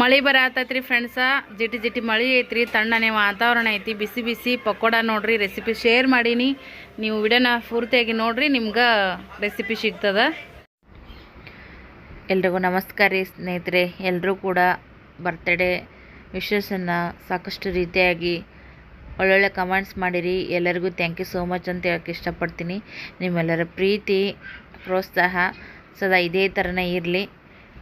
ಮಳೆ ಬರತೈತ್ರಿ ಫ್ರೆಂಡ್ಸ ಜಿಟಿ ಜಿಟಿ ಮಳೆ ಐತ್ರಿ, ತಣ್ಣನೆ ವಾತಾವರಣ ಐತಿ, ಬಿಸಿ ಬಿಸಿ ಪಕೋಡ ನೋಡ್ರಿ ರೆಸಿಪಿ ಶೇರ್ ಮಾಡೀನಿ. ನೀವು ವಿಡಿಯೋನ ಪೂರ್ತಿಯಾಗಿ ನೋಡ್ರಿ, ನಿಮ್ಗೆ ರೆಸಿಪಿ ಸಿಗ್ತದ. ಎಲ್ರಿಗೂ ನಮಸ್ಕಾರ ರೀ ಸ್ನೇಹಿತರೆ. ಎಲ್ಲರೂ ಕೂಡ ಬರ್ತಡೇ ವಿಶಸನ್ನು ಸಾಕಷ್ಟು ರೀತಿಯಾಗಿ ಒಳ್ಳೊಳ್ಳೆ ಕಮೆಂಟ್ಸ್ ಮಾಡಿರಿ. ಎಲ್ಲರಿಗೂ ಥ್ಯಾಂಕ್ ಯು ಸೋ ಮಚ್ ಅಂತ ಹೇಳಕ್ಕೆ ಇಷ್ಟಪಡ್ತೀನಿ. ನಿಮ್ಮೆಲ್ಲರ ಪ್ರೀತಿ, ಪ್ರೋತ್ಸಾಹ ಸದಾ ಇದೇ ಥರನೇ ಇರಲಿ.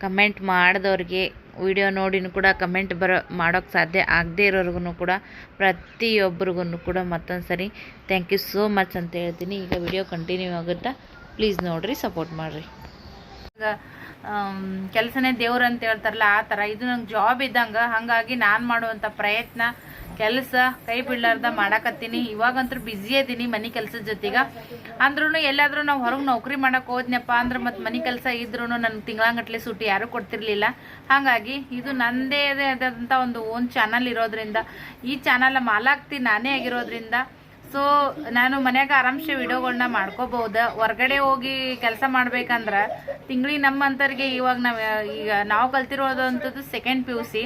ಕಮೆಂಟ್ ಮಾಡಿದವ್ರಿಗೆ ವಿಡಿಯೋ ನೋಡಿನೂ ಕೂಡ ಕಮೆಂಟ್ ಬರೋ ಮಾಡೋಕ್ಕೆ ಸಾಧ್ಯ ಆಗದೇ ಇರೋರ್ಗು ಕೂಡ ಪ್ರತಿಯೊಬ್ಬರಿಗೂ ಕೂಡ ಮತ್ತೊಂದು ಸರಿ. ಥ್ಯಾಂಕ್ ಯು ಸೋ ಮಚ್ ಅಂತ ಹೇಳ್ತೀನಿ. ಈಗ ವಿಡಿಯೋ ಕಂಟಿನ್ಯೂ ಆಗುತ್ತಾ? ಪ್ಲೀಸ್ ನೋಡಿರಿ ಸಪೋರ್ಟ್ ಮಾಡಿರಿ. ಕೆಲಸನೇ ದೇವ್ರು ಅಂತ ಹೇಳ್ತಾರಲ್ಲ, ಆ ಥರ. ಇದು ನಂಗೆ ಜಾಬ್ ಇದ್ದಂಗೆ, ಹಾಗಾಗಿ ನಾನು ಮಾಡುವಂಥ ಪ್ರಯತ್ನ ಕೆಲಸ ಕೈ ಬಿಡ್ಲಾರ್ದ ಮಾಡಾಕತ್ತೀನಿ. ಇವಾಗಂತೂ ಬ್ಯುಸಿ ಅದೀನಿ ಮನೆ ಕೆಲಸದ ಜೊತೆಗೆ. ಅಂದ್ರೂ ಎಲ್ಲಾದರೂ ನಾವು ಹೊರಗೆ ನೌಕರಿ ಮಾಡಕ್ಕೆ ಹೋದ್ನಪ್ಪ ಅಂದ್ರೆ ಮತ್ತು ಮನೆ ಕೆಲಸ ಇದ್ರೂ ನನಗೆ ತಿಂಗಳಂಗಟ್ಲೆ ಸುಟ್ಟಿ ಯಾರೂ ಕೊಡ್ತಿರ್ಲಿಲ್ಲ. ಹಾಗಾಗಿ ಇದು ನನ್ನದೇ ಆದಂಥ ಒಂದು ಓನ್ ಚಾನಲ್ ಇರೋದ್ರಿಂದ. ಈ ಚಾನಲ್ ಮಾಲಾಕ್ತಿ ನಾನೇ ಆಗಿರೋದ್ರಿಂದ. ಸೊ ನಾನು ಮನ್ಯಾಗ ಆರಾಮ್ಸೆ ವಿಡಿಯೋಗಳನ್ನ ಮಾಡ್ಕೋಬಹುದು ಹೊರಗಡೆ ಹೋಗಿ ಕೆಲಸ ಮಾಡ್ಬೇಕಂದ್ರೆ ತಿಂಗಳಿಗೆ ನಮ್ಮಂತರಿಗೆ ಇವಾಗ ನಾವು, ಈಗ ನಾವು ಕಲ್ತಿರೋದಂಥದ್ದು second P U C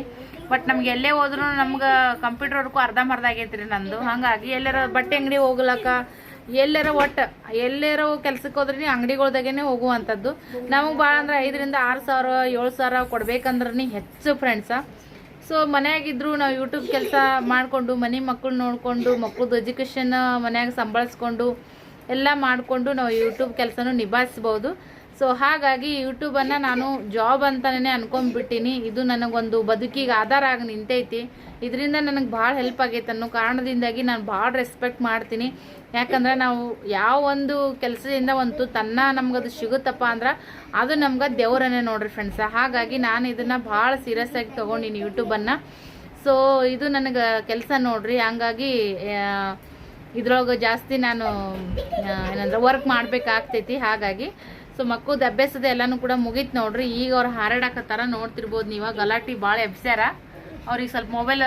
but ನಮ್ಗೆ ಎಲ್ಲೇ ಹೋದ್ರು ನಮ್ಗೆ ಕಂಪ್ಯೂಟರ್ ವರ್ಕು ಅರ್ಧಂಬರ್ಧ ಆಗೈತ್ರಿ ನಂದು. ಹಾಗಾಗಿ ಎಲ್ಲರ ಬಟ್ಟೆ ಅಂಗಡಿ ಹೋಗ್ಲಕ್ಕ, ಎಲ್ಲರ ಒಟ್ಟು, ಎಲ್ಲಾರ ಕೆಲ್ಸಕ್ಕೆ ಹೋದ್ರೆ ಅಂಗಡಿಗಳ್ದಾಗೇನೆ ಹೋಗುವಂಥದ್ದು. ನಮಗೆ ಭಾಳ ಅಂದ್ರೆ ಐದರಿಂದ ಆರು ಸಾವಿರ, ಏಳು ಸಾವಿರ ಕೊಡ್ಬೇಕಂದ್ರೆ ಹೆಚ್ಚು ಫ್ರೆಂಡ್ಸ ಸೊ ಮನೆಯಾಗಿದ್ರು ನಾವು ಯೂಟ್ಯೂಬ್ ಕೆಲಸ ಮಾಡಿಕೊಂಡು, ಮನೆ ಮಕ್ಕಳು ನೋಡಿಕೊಂಡು ಮಕ್ಕಳದ್ದು ಎಜುಕೇಷನ್ ಮನೆಯಾಗ ಸಂಭಾಳಿಸ್ಕೊಂಡು, ಎಲ್ಲ ಮಾಡಿಕೊಂಡು ನಾವು ಯೂಟ್ಯೂಬ್ ಕೆಲಸನೂ ನಿಭಾಯಿಸ್ಬೋದು. ಸೊ ಹಾಗಾಗಿ ಯೂಟ್ಯೂಬನ್ನು ನಾನು ಜಾಬ್ ಅಂತಲೇ ಅನ್ಕೊಂಡ್ಬಿಟ್ಟಿನಿ. ಇದು ನನಗೊಂದು ಬದುಕಿಗೆ ಆಧಾರ ಆಗಿ ನಿಂತೈತಿ. ಇದರಿಂದ ನನಗೆ ಭಾಳ ಹೆಲ್ಪ್ ಆಗೈತೆ ಅನ್ನೋ ಕಾರಣದಿಂದಾಗಿ ನಾನು ಭಾಳ ರೆಸ್ಪೆಕ್ಟ್ ಮಾಡ್ತೀನಿ. ಯಾಕಂದ್ರೆ ನಾವು ಯಾವ ಒಂದು ಕೆಲಸದಿಂದ ಒಂದು ತನ್ನ ನಮ್ಗದು ಸಿಗುತ್ತಪ್ಪ ಅಂದ್ರೆ ಅದು ನಮ್ಗೆ ದೇವರನ್ನೇ ನೋಡ್ರಿ ಫ್ರೆಂಡ್ಸ ಹಾಗಾಗಿ ನಾನು ಇದನ್ನು ಭಾಳ ಸೀರಿಯಸ್ ಆಗಿ ತೊಗೊಂಡಿನಿ ಯೂಟ್ಯೂಬನ್ನು ಸೊ ಇದು ನನಗೆ ಕೆಲಸ ನೋಡ್ರಿ. ಹಂಗಾಗಿ ಇದ್ರೊಳಗೆ ಜಾಸ್ತಿ ನಾನು ಏನಂದ್ರೆ ವರ್ಕ್ ಮಾಡಬೇಕಾಗ್ತೈತಿ. ಹಾಗಾಗಿ ಸೊ ಮಕ್ಕಳದ್ದು ಅಭ್ಯಾಸದ ಎಲ್ಲಾನು ಕೂಡ ಮುಗೀತು ನೋಡ್ರಿ. ಈಗ ಅವ್ರು ಹಾರಾಡಕತ್ತಾರ ನೋಡ್ತಿರ್ಬೋದು ನೀವು. ಗಲಾಟಿ ಭಾಳ ಎಬ್ಸ್ಯಾರ. ಅವ್ರಿಗೆ ಸ್ವಲ್ಪ ಮೊಬೈಲ್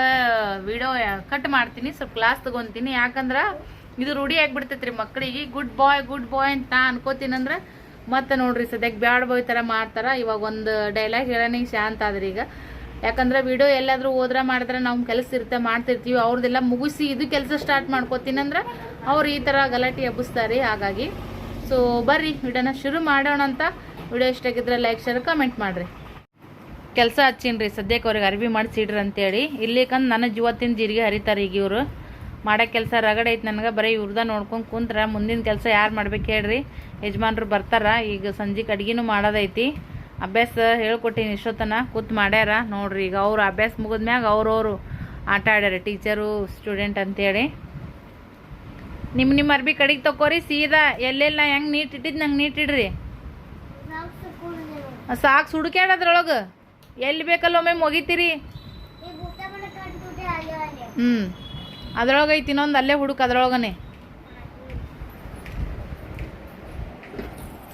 ವಿಡಿಯೋ ಕಟ್ ಮಾಡ್ತೀನಿ. ಸ್ವಲ್ಪ ಕ್ಲಾಸ್ ತಗೊಂತೀನಿ. ಯಾಕಂದ್ರೆ ಇದು ರೂಢಿ ಆಗ್ಬಿಡ್ತೈತ್ರಿ ಮಕ್ಕಳಿಗೆ ಗುಡ್ ಬಾಯ್ ಗುಡ್ ಬಾಯ್ ಅಂತ ಅನ್ಕೋತೀನಂದ್ರೆ ಮತ್ತೆ ನೋಡ್ರಿ ಸದ್ಯಕ್ಕೆ ಬ್ಯಾಡ್ ಬಾಯ್ ಥರ ಮಾಡ್ತಾರ. ಇವಾಗ ಒಂದು ಡೈಲಾಗ್ ಹೇಳೋಣ ಶಾಂತ ಆದ್ರಿ ಈಗ. ಯಾಕಂದ್ರೆ ವಿಡಿಯೋ ಎಲ್ಲಾದ್ರೂ ಹೋದ್ರ ಮಾಡಿದ್ರೆ ನಾವು ಕೆಲಸ ಇರುತ್ತೆ ಮಾಡ್ತಿರ್ತೀವಿ. ಅವ್ರದ್ದೆಲ್ಲ ಮುಗಿಸಿ ಇದು ಕೆಲಸ ಸ್ಟಾರ್ಟ್ ಮಾಡ್ಕೋತೀನಂದ್ರೆ ಅವ್ರು ಈ ಥರ ಗಲಾಟೆ ಎಬ್ಬಿಸ್ತಾರೆ. ಹಾಗಾಗಿ ಸೊ ಬರ್ರಿ ವಿಡಿಯೋನ ಶುರು ಮಾಡೋಣ ಅಂತ. ವಿಡಿಯೋ ಇಷ್ಟಾಗಿದ್ರೆ ಲೈಕ್ ಶೇರ್ ಕಮೆಂಟ್ ಮಾಡಿರಿ. ಕೆಲಸ ಹಚ್ಚಿನ್ರಿ, ಸದ್ಯಕ್ಕೆ ಅವ್ರಿಗೆ ಅರ್ಬಿ ಮಾಡಿಸಿಡ್ರಿ ಅಂತೇಳಿ. ಇಲ್ಲಿಕಂದು ನನ್ನ ಜೀವತ್ತಿನ ಜೀರಿಗೆ ಹರಿತಾರೆ ಈಗ ಇವರು. ಮಾಡೋ ಕೆಲಸ ರಗಡೆ ಐತೆ ನನಗೆ, ಬರೀ ಇವ್ರದ ನೋಡ್ಕೊಂಡು ಕುಂತ್ರ ಮುಂದಿನ ಕೆಲಸ ಯಾರು ಮಾಡ್ಬೇಕು ಹೇಳ್ರಿ. ಯಜಮಾನ್ರು ಬರ್ತಾರ, ಈಗ ಸಂಜೆಗೆ ಅಡ್ಗಿನೂ ಮಾಡೋದೈತಿ. ಅಭ್ಯಾಸ ಹೇಳ್ಕೊಟ್ಟಿನಿ ಇಷ್ಟೊತ್ತನ, ಕೂತ್ ಮಾಡ್ಯಾರ. ನೋಡ್ರಿ, ಈಗ ಅವ್ರು ಅಭ್ಯಾಸ ಮುಗಿದ್ಮ್ಯಾಗ ಅವ್ರವರು ಆಟ ಆಡ್ಯಾರ ಟೀಚರು ಸ್ಟೂಡೆಂಟ್ ಅಂತೇಳಿ. ನಿಮ್ಮ ನಿಮ್ಮ ಅರ್ಬಿ ಕಡೆಗೆ ತಕೋರಿ, ಸೀದಾ ಎಲ್ಲೆಲ್ಲ ಹೆಂಗೆ ನೀಟ್ ಇಟ್ಟಿದ್ದು ನಂಗೆ ನೀಟ್ ಇಡ್ರಿ. ಸಾಕು ಸುಡುಕ್ಯಾಡದ್ರೊಳಗೆ ಎಲ್ಲಿ ಬೇಕಲ್ಲ ಒಮ್ಮೆ ಮುಗಿತೀರಿ? ಹ್ಞೂ ಅದ್ರೊಳಗೆ ಐತಿ ಇನ್ನೊಂದು, ಅಲ್ಲೇ ಹುಡುಕ್ ಅದ್ರೊಳಗನೆ.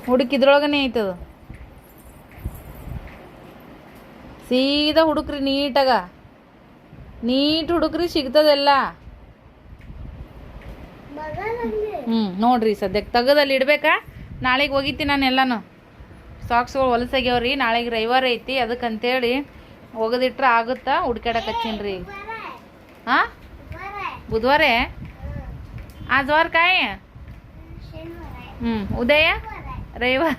ಹುಡುಕಿದ್ರೊಳಗನೆ ಐತದ. ಸೀದಾ ಹುಡುಕ್ರಿ ನೀಟಾಗ. ನೀಟ್ ಹುಡುಕ್ರಿ ಸಿಗ್ತದೆಲ್ಲ. ಹ್ಞೂ ನೋಡ್ರಿ ಸದ್ಯಕ್ಕೆ ತಗದಲ್ಲಿ ಇಡ್ಬೇಕಾ? ನಾಳೆಗೆ ಹೋಗಿತ್ತಿ ನಾನು ಎಲ್ಲನೂ. ಸಾಕ್ಸ್ಗಳು ಹೊಲಸಾಗ್ಯಾವ್ರಿ, ನಾಳೆಗೆ ರವಿವಾರ ಐತಿ, ಅದಕ್ಕಂತೇಳಿ ಹೋಗದಿಟ್ರ ಆಗುತ್ತಾ? ಹುಡ್ಕ್ಯಾಡಕ್ಕೆ ಹಚ್ಚಿನ್ರಿ. ಹಾಂ ಬುಧವಾರ? ಆಜ್ವಾರ ಕಾಯಿ. ಹ್ಞೂ ಉದಯ? ರವಿವಾರ.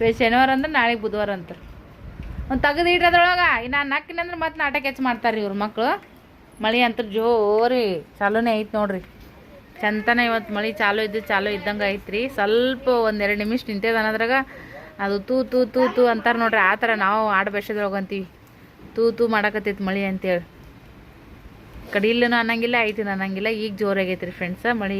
ಶನಿವಾರ ಅಂದ್ರೆ ನಾಳೆಗೆ ಬುಧವಾರ ಅಂತಾರೆ ಒಂದು ತೆಗೆದು ಇಡೋದ್ರೊಳಗೆ ಇನ್ನು ನಕ್ಕಿನಂದ್ರೆ ಮತ್ತೆ ನಾಟಕ ಹೆಚ್ಚು ಮಾಡ್ತಾರೆ ಇವ್ರ ಮಕ್ಕಳು ಮಳೆ ಅಂತ ಜೋರಿ ಚಾಲೂನೇ ಐತೆ ನೋಡ್ರಿ. ಚಂತನ ಇವತ್ತು ಮಳೆ ಚಾಲು ಇದ್ದು ಚಾಲು ಇದ್ದಂಗೆ ಐತ್ರಿ. ಸ್ವಲ್ಪ ಒಂದೆರಡು ನಿಮಿಷ ನಿಂತೇದ ಅನ್ನೋದ್ರಾಗ ಅದು ತೂ ತೂ ತೂ ತೂ ಅಂತಾರೆ ನೋಡ್ರಿ. ಆ ಥರ ನಾವು ಆಡು ಬೇಷದ್ರೊಳಗೆ ಅಂತೀವಿ ತೂ ತೂ ಮಾಡಕತ್ತೈತಿ ಮಳೆ ಅಂತೇಳಿ. ಕಡಿಲೂ ಅನ್ನಂಗಿಲ್ಲ ಐತಿ ಅನ್ನಂಗಿಲ್ಲ. ಈಗ ಜೋರಾಗೈತ್ರಿ ಫ್ರೆಂಡ್ಸ ಮಳೆ.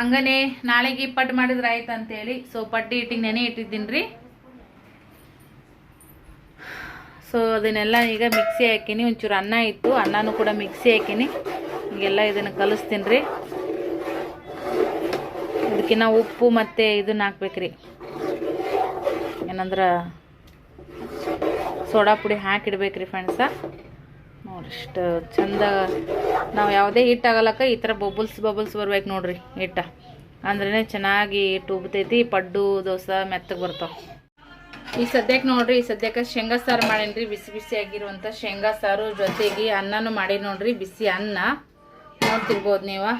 ಹಂಗನೆ ನಾಳೆಗೆ ಪಟ್ಟು ಮಾಡಿದ್ರೆ ಆಯ್ತು ಅಂತೇಳಿ. ಸೊ ಪಟ್ಟಿ ಇಟ್ಟಿಗೆ ನೆನೆ ಇಟ್ಟಿದ್ದೀನಿ ರೀ ಸೊ ಅದನ್ನೆಲ್ಲ ಈಗ ಮಿಕ್ಸಿ ಹಾಕಿನಿ. ಒಂಚೂರು ಅನ್ನ ಇತ್ತು. ಅನ್ನನೂ ಕೂಡ ಮಿಕ್ಸಿ ಹಾಕಿನಿ. ಈಗೆಲ್ಲ ಇದನ್ನು ಕಲಿಸ್ತೀನಿ ರೀ ಇದಕ್ಕಿನ್ನ ಉಪ್ಪು ಮತ್ತು ಇದನ್ನ ಹಾಕ್ಬೇಕ್ರಿ. ಏನಂದ್ರೆ ಸೋಡಾ ಪುಡಿ ಹಾಕಿಡ್ಬೇಕ್ರಿ ಫ್ರೆಂಡ್ಸ ನೋಡ್ರಿ ಇಷ್ಟು ಚಂದ ನಾವು ಯಾವುದೇ ಹಿಟ್ಟು ಆಗಲಕ್ಕ ಈ ಥರ ಬಬಲ್ಸ್ ಬಬಲ್ಸ್ ಬರ್ಬೇಕು ನೋಡ್ರಿ ಹಿಟ್ಟ. ಅಂದ್ರೇ ಚೆನ್ನಾಗಿ ಹಿಟ್ಟು ಉಬ್ತೈತಿ, ಪಡ್ಡು, ದೋಸೆ ಮೆತ್ತಗೆ ಬರ್ತಾವೆ. ಈ ಸದ್ಯಕ್ಕೆ ನೋಡ್ರಿ, ಈ ಸದ್ಯಕ್ಕೆ ಶೇಂಗಾ ಸಾರು ಮಾಡೇನ್ರಿ. ಬಿಸಿ ಬಿಸಿ ಆಗಿರುವಂಥ ಶೇಂಗಾ ಸಾರು ಜೊತೆಗೆ ಅನ್ನನೂ ಮಾಡಿ ನೋಡ್ರಿ, ಬಿಸಿ ಅನ್ನ. ನೋಡ್ತಿರ್ಬೋದು ನೀವು?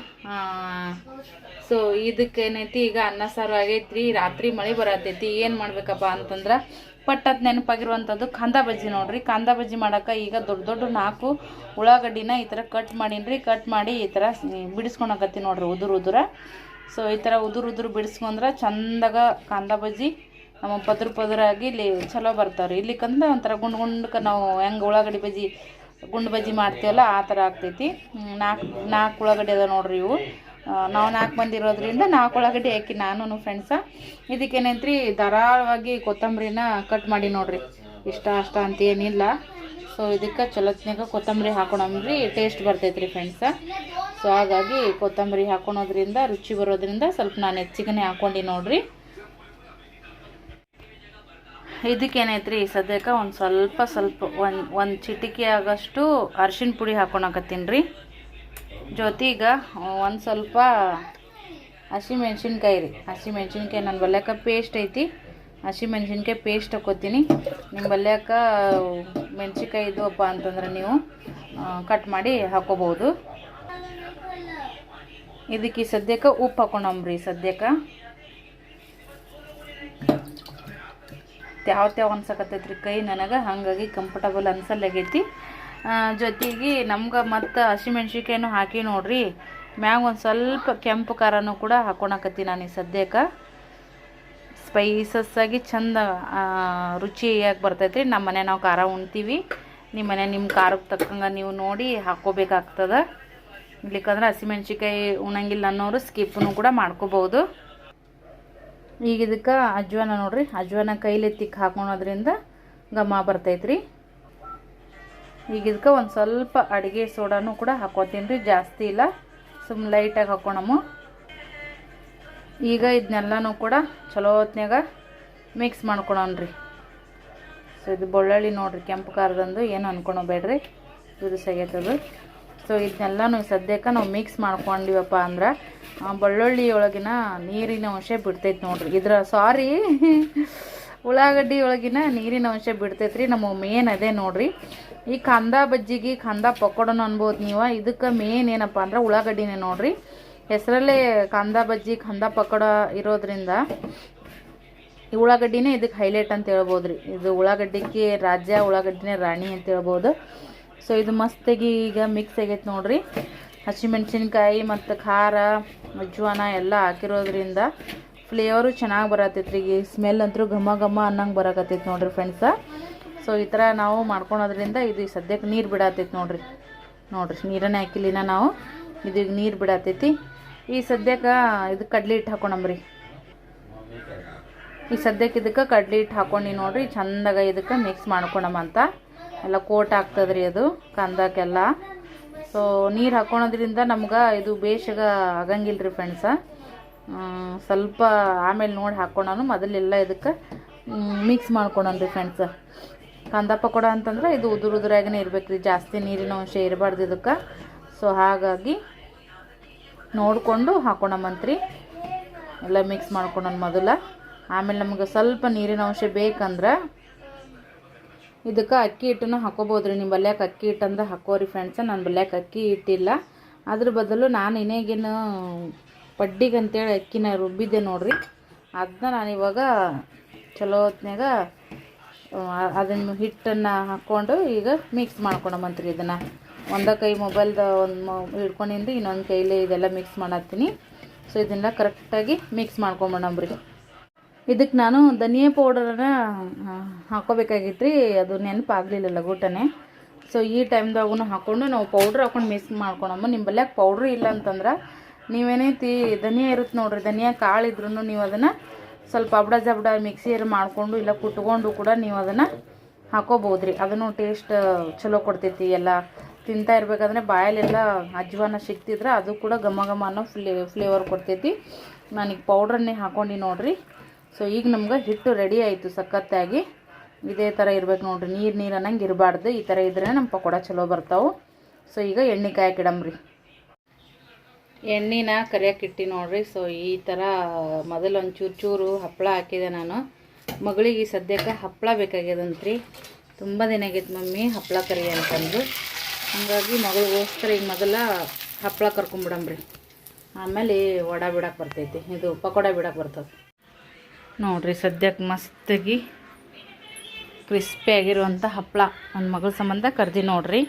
ಸೊ ಇದಕ್ಕೆ ಏನೈತಿ, ಈಗ ಅನ್ನ ಸಾರು ಆಗೈತ್ರಿ, ರಾತ್ರಿ ಮಳೆ ಬರತೈತಿ, ಏನು ಮಾಡ್ಬೇಕಪ್ಪ ಅಂತಂದ್ರೆ ಪಟ್ಟತ್ ನೆನಪಾಗಿರುವಂಥದ್ದು ಕಾಂದ ಬಜ್ಜಿ ನೋಡ್ರಿ. ಕಾಂದ ಬಜ್ಜಿ ಮಾಡಕ್ಕೆ ಈಗ ದೊಡ್ಡ ದೊಡ್ಡ ನಾಲ್ಕು ಉಳ್ಳಾಗಡ್ಡಿನ ಈ ಥರ ಕಟ್ ಮಾಡೀನಿ ಕಟ್ ಮಾಡಿ ಈ ಥರ ಬಿಡಿಸ್ಕೊಳಕತ್ತಿ ನೋಡ್ರಿ ಉದುರು ಉದುರ. ಸೊ ಈ ಥರ ಉದುರು ಉದುರು ಬಿಡಿಸ್ಕೊಂಡ್ರೆ ಚಂದಾಗ ಕಾಂದ ಬಜ್ಜಿ ನಮ್ಮ ಪದ್ರ ಪದರಾಗಿ ಇಲ್ಲಿ ಚಲೋ ಬರ್ತಾವ್ರಿ. ಇಲ್ಲಿಕಂದ್ರೆ ಒಂಥರ ಗುಂಡು ಗುಂಡಕ್ಕೆ ನಾವು ಹೆಂಗೆ ಉಳ್ಳಾಗಡ್ಡಿ ಬಜ್ಜಿ ಗುಂಡು ಬಜ್ಜಿ ಮಾಡ್ತೀವಲ್ಲ ಆ ಥರ ಆಗ್ತೈತಿ. ನಾಲ್ಕು ನಾಲ್ಕು ಉಳ್ಳಾಗಡ್ಡೆ ಅದ ನೋಡ್ರಿ ಇವು. ನಾವು ನಾಲ್ಕು ಮಂದಿ ಇರೋದ್ರಿಂದ ನಾಲ್ಕು ಉಳ್ಳಾಗಡ್ಡಿ ಹಾಕಿ ನಾನು ಫ್ರೆಂಡ್ಸ. ಇದಕ್ಕೇನೈತ್ರಿ ಧಾರಾಳವಾಗಿ ಕೊತ್ತಂಬರಿನ ಕಟ್ ಮಾಡಿ ನೋಡ್ರಿ. ಇಷ್ಟ, ಅಷ್ಟ ಅಂತ ಏನಿಲ್ಲ. ಸೊ ಇದಕ್ಕೆ ಚಲೋತ್ನಾಗ ಕೊತ್ತಂಬರಿ ಹಾಕೊಳಮ್ರಿ ಟೇಸ್ಟ್ ಬರ್ತೈತ್ರಿ ಫ್ರೆಂಡ್ಸ. ಸೊ ಹಾಗಾಗಿ ಕೊತ್ತಂಬರಿ ಹಾಕೊಳೋದ್ರಿಂದ ರುಚಿ ಬರೋದ್ರಿಂದ ಸ್ವಲ್ಪ ನಾನು ಹೆಚ್ಚಿಗೆ ಹಾಕ್ಕೊಂಡು ನೋಡ್ರಿ. ಇದಕ್ಕೇನೈತ್ರಿ ಸದ್ಯಕ್ಕೆ ಒಂದು ಸ್ವಲ್ಪ ಸ್ವಲ್ಪ ಒಂದು ಒಂದು ಚಿಟಿಕೆ ಆಗೋಷ್ಟು ಅರ್ಶಿಣ ಪುಡಿ ಹಾಕೊಳಕತ್ತೀನಿ ರೀ. ಜೊತೆಗೆ ಒಂದು ಸ್ವಲ್ಪ ಹಸಿಮೆಣ್ಸಿನ್ಕಾಯಿ ರೀ. ಹಸಿಮೆಣ್ಸಿನ್ಕಾಯಿ ನನ್ನ ಬಲ್ಯಾಕ ಪೇಸ್ಟ್ ಐತಿ. ಹಸಿಮೆಣ್ಸಿನ್ಕಾಯಿ ಪೇಸ್ಟ್ ಹಾಕೋತೀನಿ. ನಿಮ್ಮ ಬಲ್ಯಾಕ ಮೆಣಸಿನ್ಕಾಯಿ ಇದ್ವಪ್ಪ ಅಂತಂದ್ರೆ ನೀವು ಕಟ್ ಮಾಡಿ ಹಾಕೋಬೋದು ಇದಕ್ಕೆ ಸದ್ಯಕ್ಕೆ ಉಪ್ಪು ಹಾಕೊಂಡಂಬ್ರಿ ಸದ್ಯಕ್ಕೆ. ತ್ಯಾವ ತ್ಯಾವ ಅನ್ಸಕತ್ತೈತ್ರಿ ಕೈ ನನಗೆ, ಹಾಗಾಗಿ ಕಂಫರ್ಟಬಲ್ ಅನ್ಸಲ್ಲಾಗೈತಿ. ಜೊತೆಗೆ ನಮ್ಗೆ ಮತ್ತು ಹಸಿಮೆಣ್ಸಿಕಾಯಿನೂ ಹಾಕಿ ನೋಡ್ರಿ. ಮ್ಯಾಗ ಒಂದು ಸ್ವಲ್ಪ ಕೆಂಪು ಖಾರನೂ ಕೂಡ ಹಾಕೊಳಕತ್ತಿ ನಾನು ಈ ಸದ್ಯಕ್ಕೆ. ಸ್ಪೈಸಸ್ ಆಗಿ ಚಂದ ರುಚಿಯಾಗಿ ಬರ್ತೈತ್ರಿ. ನಮ್ಮ ಮನೆ ನಾವು ಖಾರ ಉಣ್ತೀವಿ. ನಿಮ್ಮ ಮನೆ ನಿಮ್ಮ ಖಾರಕ್ಕೆ ತಕ್ಕಂಗೆ ನೀವು ನೋಡಿ ಹಾಕ್ಕೋಬೇಕಾಗ್ತದೆ ಇಲ್ಲಿಕಂದ್ರೆ ಹಸಿಮೆಣ್ಸಿಕಾಯಿ ಉಣಂಗಿಲ್ಲ ಅನ್ನೋರು ಸ್ಕಿಪ್ನು ಕೂಡ ಮಾಡ್ಕೋಬೋದು ಈಗ ಇದಕ್ಕೆ ಅಜ್ವಾನ ನೋಡ್ರಿ. ಅಜ್ವಾನ ಕೈಲೆತ್ತಿಕ್ಕೆ ಹಾಕೊಳೋದ್ರಿಂದ ಘಮ ಬರ್ತೈತ್ರಿ. ಈಗ ಇದಕ್ಕೆ ಒಂದು ಸ್ವಲ್ಪ ಅಡುಗೆ ಸೋಡಾನು ಕೂಡ ಹಾಕೋತೀನಿ ರೀ ಜಾಸ್ತಿ ಇಲ್ಲ. ಸುಮ್ಮ ಲೈಟಾಗಿ ಹಾಕೋಣಮ್ಮ ಈಗ ಇದನ್ನೆಲ್ಲನೂ ಕೂಡ ಚಲೋ ಹೊತ್ನ್ಯಾಗ ಮಿಕ್ಸ್ ಮಾಡ್ಕೊಳೋಣ್ರಿ. ಸೊ ಇದು ಬೆಳ್ಳುಳ್ಳಿ ನೋಡ್ರಿ. ಕೆಂಪು ಖಾರದಂದು ಏನು ಅನ್ಕೊಳಬೇಡ್ರಿ ಇದು ಸೆಗೆತದು. ಸೊ ಇದನ್ನೆಲ್ಲನೂ ಸದ್ಯಕ್ಕೆ ನಾವು ಮಿಕ್ಸ್ ಮಾಡ್ಕೊಂಡಿವಪ್ಪ ಅಂದ್ರೆ ಬೆಳ್ಳುಳ್ಳಿ ಒಳಗಿನ ನೀರಿನ ಅಂಶ ಬಿಡ್ತೈತೆ ನೋಡ್ರಿ. ಇದ್ರ ಸಾರಿ ಉಳ್ಳಾಗಡ್ಡಿ ಒಳಗಿನ ನೀರಿನ ಅಂಶ ಬಿಡ್ತೈತ್ರಿ. ನಮ್ಮ ಮೇನ್ ಅದೇ ನೋಡ್ರಿ. ಈ ಕಂದ ಬಜ್ಜಿಗೆ, ಕಂದ ಪಕೋಡನ ಅನ್ಬೋದು ನೀವು. ಇದಕ್ಕೆ ಮೇನ್ ಏನಪ್ಪ ಅಂದ್ರೆ ಉಳ್ಳಾಗಡ್ಡಿನೇ ನೋಡ್ರಿ. ಹೆಸರಲ್ಲೇ ಕಂದ ಬಜ್ಜಿ, ಕಂದ ಪಕೋಡ ಇರೋದ್ರಿಂದ ಈ ಉಳ್ಳಾಗಡ್ಡಿನೇ ಇದಕ್ಕೆ ಹೈಲೈಟ್ ಅಂತ ಹೇಳ್ಬೋದು ರೀ ಇದು ಉಳ್ಳಾಗಡ್ಡಿಗೆ ರಾಜ್ಯ ಉಳ್ಳಾಗಡ್ಡಿನೇ ರಾಣಿ ಅಂತ ಹೇಳ್ಬೋದು. ಸೊ ಇದು ಮಸ್ತಾಗಿ ಈಗ ಮಿಕ್ಸ್ ಆಗೈತೆ ನೋಡ್ರಿ. ಹಸಿಮೆಣ್ಸಿನ್ಕಾಯಿ ಮತ್ತು ಖಾರ ಅಜ್ವಾನ ಎಲ್ಲ ಹಾಕಿರೋದ್ರಿಂದ ಫ್ಲೇವರು ಚೆನ್ನಾಗಿ ಬರತ್ತೈತ್ರಿ ಈಗ ಸ್ಮೆಲ್ ಅಂತೂ ಘಮ ಘಮ ಅನ್ನಂಗೆ ಬರಕತ್ತೈತೆ ನೋಡ್ರಿ ಫ್ರೆಂಡ್ಸ ಸೊ ಈ ಥರ ನಾವು ಮಾಡ್ಕೊಳೋದ್ರಿಂದ ಇದು ಸದ್ಯಕ್ಕೆ ನೀರು ಬಿಡತ್ತೈತೆ ನೋಡ್ರಿ. ನೋಡ್ರಿ, ನೀರನ್ನೇ ಹಾಕಿಲಿನ ನಾವು. ಇದು ಈಗ ನೀರು ಬಿಡತ್ತೈತಿ ಈ ಸದ್ಯಕ್ಕೆ ಇದು ಕಡ್ಲಿ ಹಿಟ್ಟು ಹಾಕೊಂಡಂಬ್ರಿ. ಈ ಸದ್ಯಕ್ಕೆ ಇದಕ್ಕೆ ಕಡ್ಲಿ ಹಿಟ್ಟು ಹಾಕೊಂಡು ನೋಡ್ರಿ. ಚಂದಾಗ ಇದಕ್ಕೆ ಮಿಕ್ಸ್ ಮಾಡ್ಕೊಳಮಂತ ಎಲ್ಲ ಕೋಟ್ ಆಗ್ತದ್ರಿ ಅದು, ಕಂದಕ್ಕೆಲ್ಲ. ಸೊ ನೀರು ಹಾಕೊಳೋದ್ರಿಂದ ನಮ್ಗೆ ಇದು ಬೇಷಗ ಆಗಂಗಿಲ್ಲ ರೀ ಫ್ರೆಂಡ್ಸ ಸ್ವಲ್ಪ ಆಮೇಲೆ ನೋಡಿ ಹಾಕ್ಕೊಳೋನು ಮೊದಲೆಲ್ಲ ಇದಕ್ಕೆ ಮಿಕ್ಸ್ ಮಾಡ್ಕೊಳೋಣ ರೀ ಫ್ರೆಂಡ್ಸ ಕಂದ ಪಕೋಡ ಅಂತಂದ್ರೆ ಇದು ಉದುರು ಉದುರಾಗೇ ಇರ್ಬೇಕು ರೀ ಜಾಸ್ತಿ ನೀರಿನ ಅಂಶ ಇರಬಾರ್ದು ಇದಕ್ಕೆ. ಸೊ ಹಾಗಾಗಿ ನೋಡಿಕೊಂಡು ಹಾಕೊಳಮಂತ್ರಿ ಎಲ್ಲ ಮಿಕ್ಸ್ ಮಾಡ್ಕೊಳೋಣ ಮೊದಲು. ಆಮೇಲೆ ನಮ್ಗೆ ಸ್ವಲ್ಪ ನೀರಿನ ಅಂಶ ಬೇಕಂದ್ರೆ ಇದಕ್ಕೆ ಅಕ್ಕಿ ಹಿಟ್ಟನ್ನು ಹಾಕೋಬೋದು ರೀ ನಿಮ್ಮ ಬಲ್ಯಾಕ ಅಕ್ಕಿ ಹಿಟ್ಟು ಅಂದ್ರೆ ಹಾಕೋರಿ ಫ್ರೆಂಡ್ಸ ನನ್ನ ಬಲ್ಯಾಕ ಅಕ್ಕಿ ಹಿಟ್ಟಿಲ್ಲ. ಅದ್ರ ಬದಲು ನಾನು ಇನ್ನೇಗೇನು ಪಡ್ಡಿಗೆ ಅಂತೇಳಿ ಅಕ್ಕಿನ ರುಬ್ಬಿದ್ದೆ ನೋಡ್ರಿ. ಅದನ್ನ ನಾನು ಇವಾಗ ಚಲೋ ಹೊತ್ನ್ಯಾಗ ಅದನ್ನು ಹಿಟ್ಟನ್ನು ಹಾಕ್ಕೊಂಡು ಈಗ ಮಿಕ್ಸ್ ಮಾಡ್ಕೊಳಮಂತ್ರಿ ಇದನ್ನು. ಒಂದ ಕೈ ಮೊಬೈಲ್ದ ಒಂದು ಹಿಡ್ಕೊಂಡಿಂದ ಇನ್ನೊಂದು ಕೈಲಿ ಇದೆಲ್ಲ ಮಿಕ್ಸ್ ಮಾಡತ್ತೀನಿ. ಸೊ ಇದನ್ನೆಲ್ಲ ಕರೆಕ್ಟಾಗಿ ಮಿಕ್ಸ್ ಮಾಡ್ಕೊಂಬಿಡಂಬ್ರಿ ಇದಕ್ಕೆ ನಾನು ಧನಿಯಾ ಪೌಡರನ್ನು ಹಾಕೋಬೇಕಾಗಿತ್ತು ರೀ ಅದು ನೆನಪಾಗಲಿಲ್ಲ ಲಘೂಟನೆ. ಸೊ ಈ ಟೈಮ್ದಾಗೂ ಹಾಕ್ಕೊಂಡು ನಾವು ಪೌಡ್ರ್ ಹಾಕೊಂಡು ಮಿಕ್ಸ್ ಮಾಡ್ಕೊಳಮ್ಮ. ನಿಮ್ಮ ಬಲ್ಯಾಕ ಪೌಡ್ರ್ ಇಲ್ಲ ಅಂತಂದ್ರೆ, ನೀವೇನೈತಿ ಧನಿಯಾ ಇರುತ್ತೆ ನೋಡ್ರಿ, ಧನಿಯಾ ಕಾಳು ಇದ್ರೂ ನೀವು ಅದನ್ನು ಸ್ವಲ್ಪ ಅಬ್ಡ ಜಬ್ಡ ಮಿಕ್ಸಿಯರ್ ಮಾಡಿಕೊಂಡು ಇಲ್ಲ ಕುಟ್ಕೊಂಡು ಕೂಡ ನೀವು ಅದನ್ನು ಹಾಕೋಬೋದು ರೀ ಅದನ್ನು ಟೇಸ್ಟ್ ಚಲೋ ಕೊಡ್ತೈತಿ. ಎಲ್ಲ ತಿಂತಾ ಇರಬೇಕಾದ್ರೆ ಬಾಯಲ್ಲೆಲ್ಲ ಅಜ್ವಾನ ಸಿಕ್ತಿದ್ರೆ ಅದು ಕೂಡ ಘಮ ಘಮ ಅನ್ನೋ ಫ್ಲೇ ಫ್ಲೇವರ್ ಕೊಡ್ತೈತಿ. ನಾನೀಗ ಪೌಡ್ರನ್ನೇ ಹಾಕೊಂಡು ನೋಡ್ರಿ. ಸೊ ಈಗ ನಮ್ಗೆ ಹಿಟ್ಟು ರೆಡಿ ಆಯಿತು ಸಖತ್ತಾಗಿ. ಇದೇ ಥರ ಇರ್ಬೇಕು ನೋಡ್ರಿ. ನೀರು ನೀರು ಅನ್ನಂಗೆ ಇರಬಾರ್ದು. ಈ ಥರ ಇದ್ರೆ ನಮ್ಮ ಪಕೋಡ ಚಲೋ ಬರ್ತಾವೆ. ಸೊ ಈಗ ಎಣ್ಣೆ ಕಾಯಕ್ಕಿಡಮ್ರಿ ಎಣ್ಣೆನ ಕರಿಯಕ್ಕೆ ಇಟ್ಟು ನೋಡ್ರಿ. ಸೊ ಈ ಥರ ಮೊದಲು ಒಂದು ಚೂರು ಚೂರು ಹಪ್ಪಳ ಹಾಕಿದೆ ನಾನು. ಮಗಳಿಗೆ ಸದ್ಯಕ್ಕೆ ಹಪ್ಪಳ ಬೇಕಾಗ್ಯದಂತ್ರಿ. ತುಂಬ ದಿನ ಆಗೈತೆ ಮಮ್ಮಿ ಹಪ್ಪಳ ಕರಿ ಅಂತಂದು. ಹಾಗಾಗಿ ಮಗಳಿಗೋಸ್ಕರ ಈಗ ಮೊದಲ ಹಪ್ಪಳ ಕರ್ಕೊಂಬಿಡಮ್ರಿ ಆಮೇಲೆ ವಡ ಬಿಡಕ್ಕೆ ಬರ್ತೈತಿ. ಇದು ಪಕೋಡ ಬಿಡಕ್ಕೆ ಬರ್ತದೆ. ನೋಡ್ರಿ ಸದ್ಯಕ್ಕೆ ಮಸ್ತಾಗಿ ಕ್ರಿಸ್ಪಿ ಆಗಿರುವಂಥ ಹಪ್ಪಳ ನನ್ನ ಮಗಳ ಸಂಬಂಧ ಕರ್ದಿ ನೋಡ್ರಿ.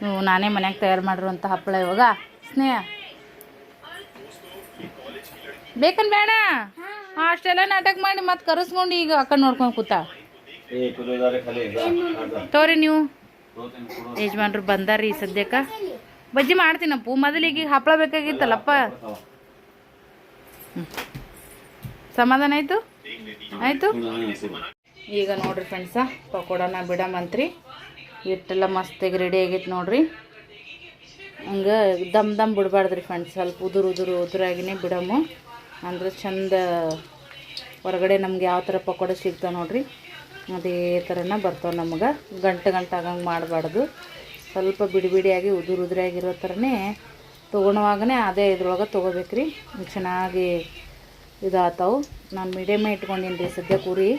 ನೀವು ನಾನೇ ಮನ್ಯಾಗ ತಯಾರು ಮಾಡಿರುವಂಥ ಹಪ್ಪಳ ಇವಾಗ. ಸ್ನೇಹ. ಬೇಕನ್ ಬೇಡ? ಅಷ್ಟೆಲ್ಲ ನಾಟಕ ಮಾಡಿ ಮತ್ತೆ ಕರೆಸ್ಕೊಂಡು ಈಗ ಅಕ್ಕ ನೋಡ್ಕೊಂಡು ಕೂತ. ತೋರಿ ನೀವು. ಯಜಮಾನ್ರು ಬಂದಾರಿ ಸದ್ಯಕ್ಕೆ. ಬಜ್ಜಿ ಮಾಡ್ತೀನಪ್ಪು. ಮೊದಲಿಗೆ ಹಪ್ಪಳ ಬೇಕಾಗಿತ್ತಲ್ಲಪ್ಪ. ಸಮಾಧಾನ ಆಯ್ತು? ಆಯ್ತು. ಈಗ ನೋಡ್ರಿ ಫ್ರೆಂಡ್ಸ ಪಕೋಡನ ಬಿಡಮಂತ್ರಿ ಹಿಟ್ಟೆಲ್ಲ ಮಸ್ತಾಗಿ ರೆಡಿ ಆಗೈತೆ ನೋಡ್ರಿ. ಹಂಗೆ ದಮ್ ದಮ್ ಬಿಡಬಾರ್ದ್ರಿ ಫ್ರೆಂಡ್ಸ್ ಸ್ವಲ್ಪ ಉದುರು ಉದುರು ಉದುರಾಗಿನೇ ಬಿಡಮು. ಅಂದ್ರೆ ಚಂದ ಹೊರಗಡೆ ನಮ್ಗೆ ಯಾವ ಥರ ಪಕೋಡ ಸಿಗ್ತಾವೆ ನೋಡ್ರಿ, ಅದೇ ಥರನ ಬರ್ತಾವೆ ನಮ್ಗೆ. ಗಂಟೆ ಗಂಟೆ ಆಗಂಗೆ ಮಾಡಬಾರ್ದು. ಸ್ವಲ್ಪ ಬಿಡಿ ಬಿಡಿಯಾಗಿ ಉದುರು ಉದುರಾಗಿರೋ ಥರನೇ ತೊಗೊಳುವಾಗನೇ ಅದೇ ಇದ್ರೊಳಗೆ ತೊಗೋಬೇಕ್ರಿ. ಚೆನ್ನಾಗಿ ಇದಾತಾವು. ನಾನು ಮೀಡಿಯಮೇ ಇಟ್ಕೊಂಡೀನಿ ರೀ ಸದ್ಯ ಉರಿ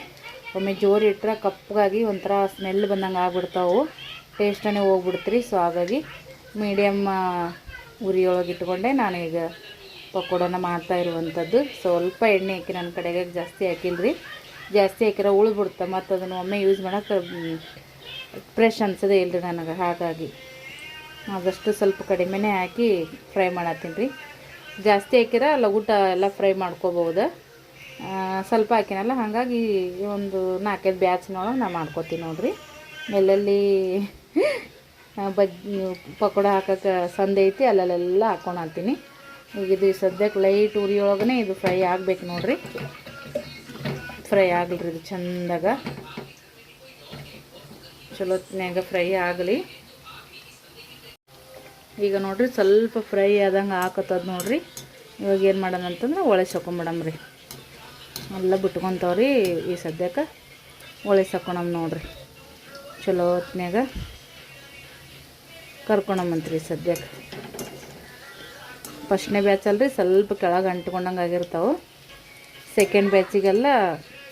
ಒಮ್ಮೆ ಜೋರು ಇಟ್ಟರೆ ಕಪ್ಪಗಾಗಿ ಒಂಥರ ಸ್ಮೆಲ್ ಬಂದಂಗೆ ಆಗ್ಬಿಡ್ತಾವು. ಟೇಸ್ಟನೇ ಹೋಗ್ಬಿಡ್ತ್ರಿ ಸೊ ಹಾಗಾಗಿ ಮೀಡಿಯಮ್ ಉರಿಯೊಳಗೆ ಇಟ್ಕೊಂಡೆ. ನಾನು ಈಗ ಪಕೋಡನ ಮಾಡ್ತಾ ಇರುವಂಥದ್ದು. ಸ್ವಲ್ಪ ಎಣ್ಣೆ ಹಾಕಿ ನನ್ನ ಕಡೆಗೆ ಜಾಸ್ತಿ ಹಾಕಿಲ್ರಿ. ಜಾಸ್ತಿ ಹಾಕಿರೋ ಉಳ್ಬಿಡ್ತ ಮತ್ತು ಅದನ್ನು ಒಮ್ಮೆ ಯೂಸ್ ಮಾಡೋಕ್ಕೆ ಫ್ರೆಶ್ ಅನ್ಸೋದೇ ಇಲ್ಲರಿ ನನಗೆ. ಹಾಗಾಗಿ ಆದಷ್ಟು ಸ್ವಲ್ಪ ಕಡಿಮೆನೇ ಹಾಕಿ ಫ್ರೈ ಮಾಡತ್ತೀನಿ ರೀ. ಜಾಸ್ತಿ ಹಾಕಿರ ಲಗೂಟ ಎಲ್ಲ ಫ್ರೈ ಮಾಡ್ಕೋಬೋದು ಸ್ವಲ್ಪ ಹಾಕಿನಲ್ಲ, ಹಾಗಾಗಿ ಒಂದು ನಾಲ್ಕೈದು ಬ್ಯಾಚ್ನೊಳಗೆ ನಾ ಮಾಡ್ಕೋತೀನಿ ನೋಡ್ರಿ. ಎಲ್ಲೆಲ್ಲಿ ಬಜ್, ಪಕೋಡ ಹಾಕಕ್ಕೆ ಸಂದೆ ಐತಿ ಅಲ್ಲಲ್ಲೆಲ್ಲ ಹಾಕ್ಕೊಂಡು ಈಗ ಇದು ಸದ್ಯಕ್ಕೆ ಲೈಟ್ ಉರಿಯೊಳಗನೆ ಇದು ಫ್ರೈ ಆಗ್ಬೇಕು ನೋಡ್ರಿ. ಫ್ರೈ ಆಗಲ್ರಿ ಇದು ಚಂದಾಗ. ಚಲೋತ್ನಾಗ ಫ್ರೈ ಆಗಲಿ. ಈಗ ನೋಡ್ರಿ ಸ್ವಲ್ಪ ಫ್ರೈ ಆದಂಗೆ ಹಾಕತ್ತದ ನೋಡಿರಿ. ಇವಾಗ ಏನು ಮಾಡೋಣ ಅಂತಂದ್ರೆ ಒಳೆ ಸಕೊಂಬಿಡಮ್ರಿ ಎಲ್ಲ ಬಿಟ್ಕೊತಾವ್ರಿ ಈ ಸದ್ಯಕ್ಕೆ ಒಳೆ ನೋಡಿರಿ. ಚಲೋ ಹೊತ್ನ್ಯಾಗ ಕರ್ಕೊಳಮಂತ್ರಿ ಸದ್ಯಕ್ಕೆ. ಫಸ್ಟ್ನೇ ಬ್ಯಾಚ್ ಅಲ್ರಿ ಸ್ವಲ್ಪ ಕೆಳಗೆ ಅಂಟ್ಕೊಂಡಂಗೆ ಆಗಿರ್ತಾವೆ. ಸೆಕೆಂಡ್ ಬ್ಯಾಚಿಗೆಲ್ಲ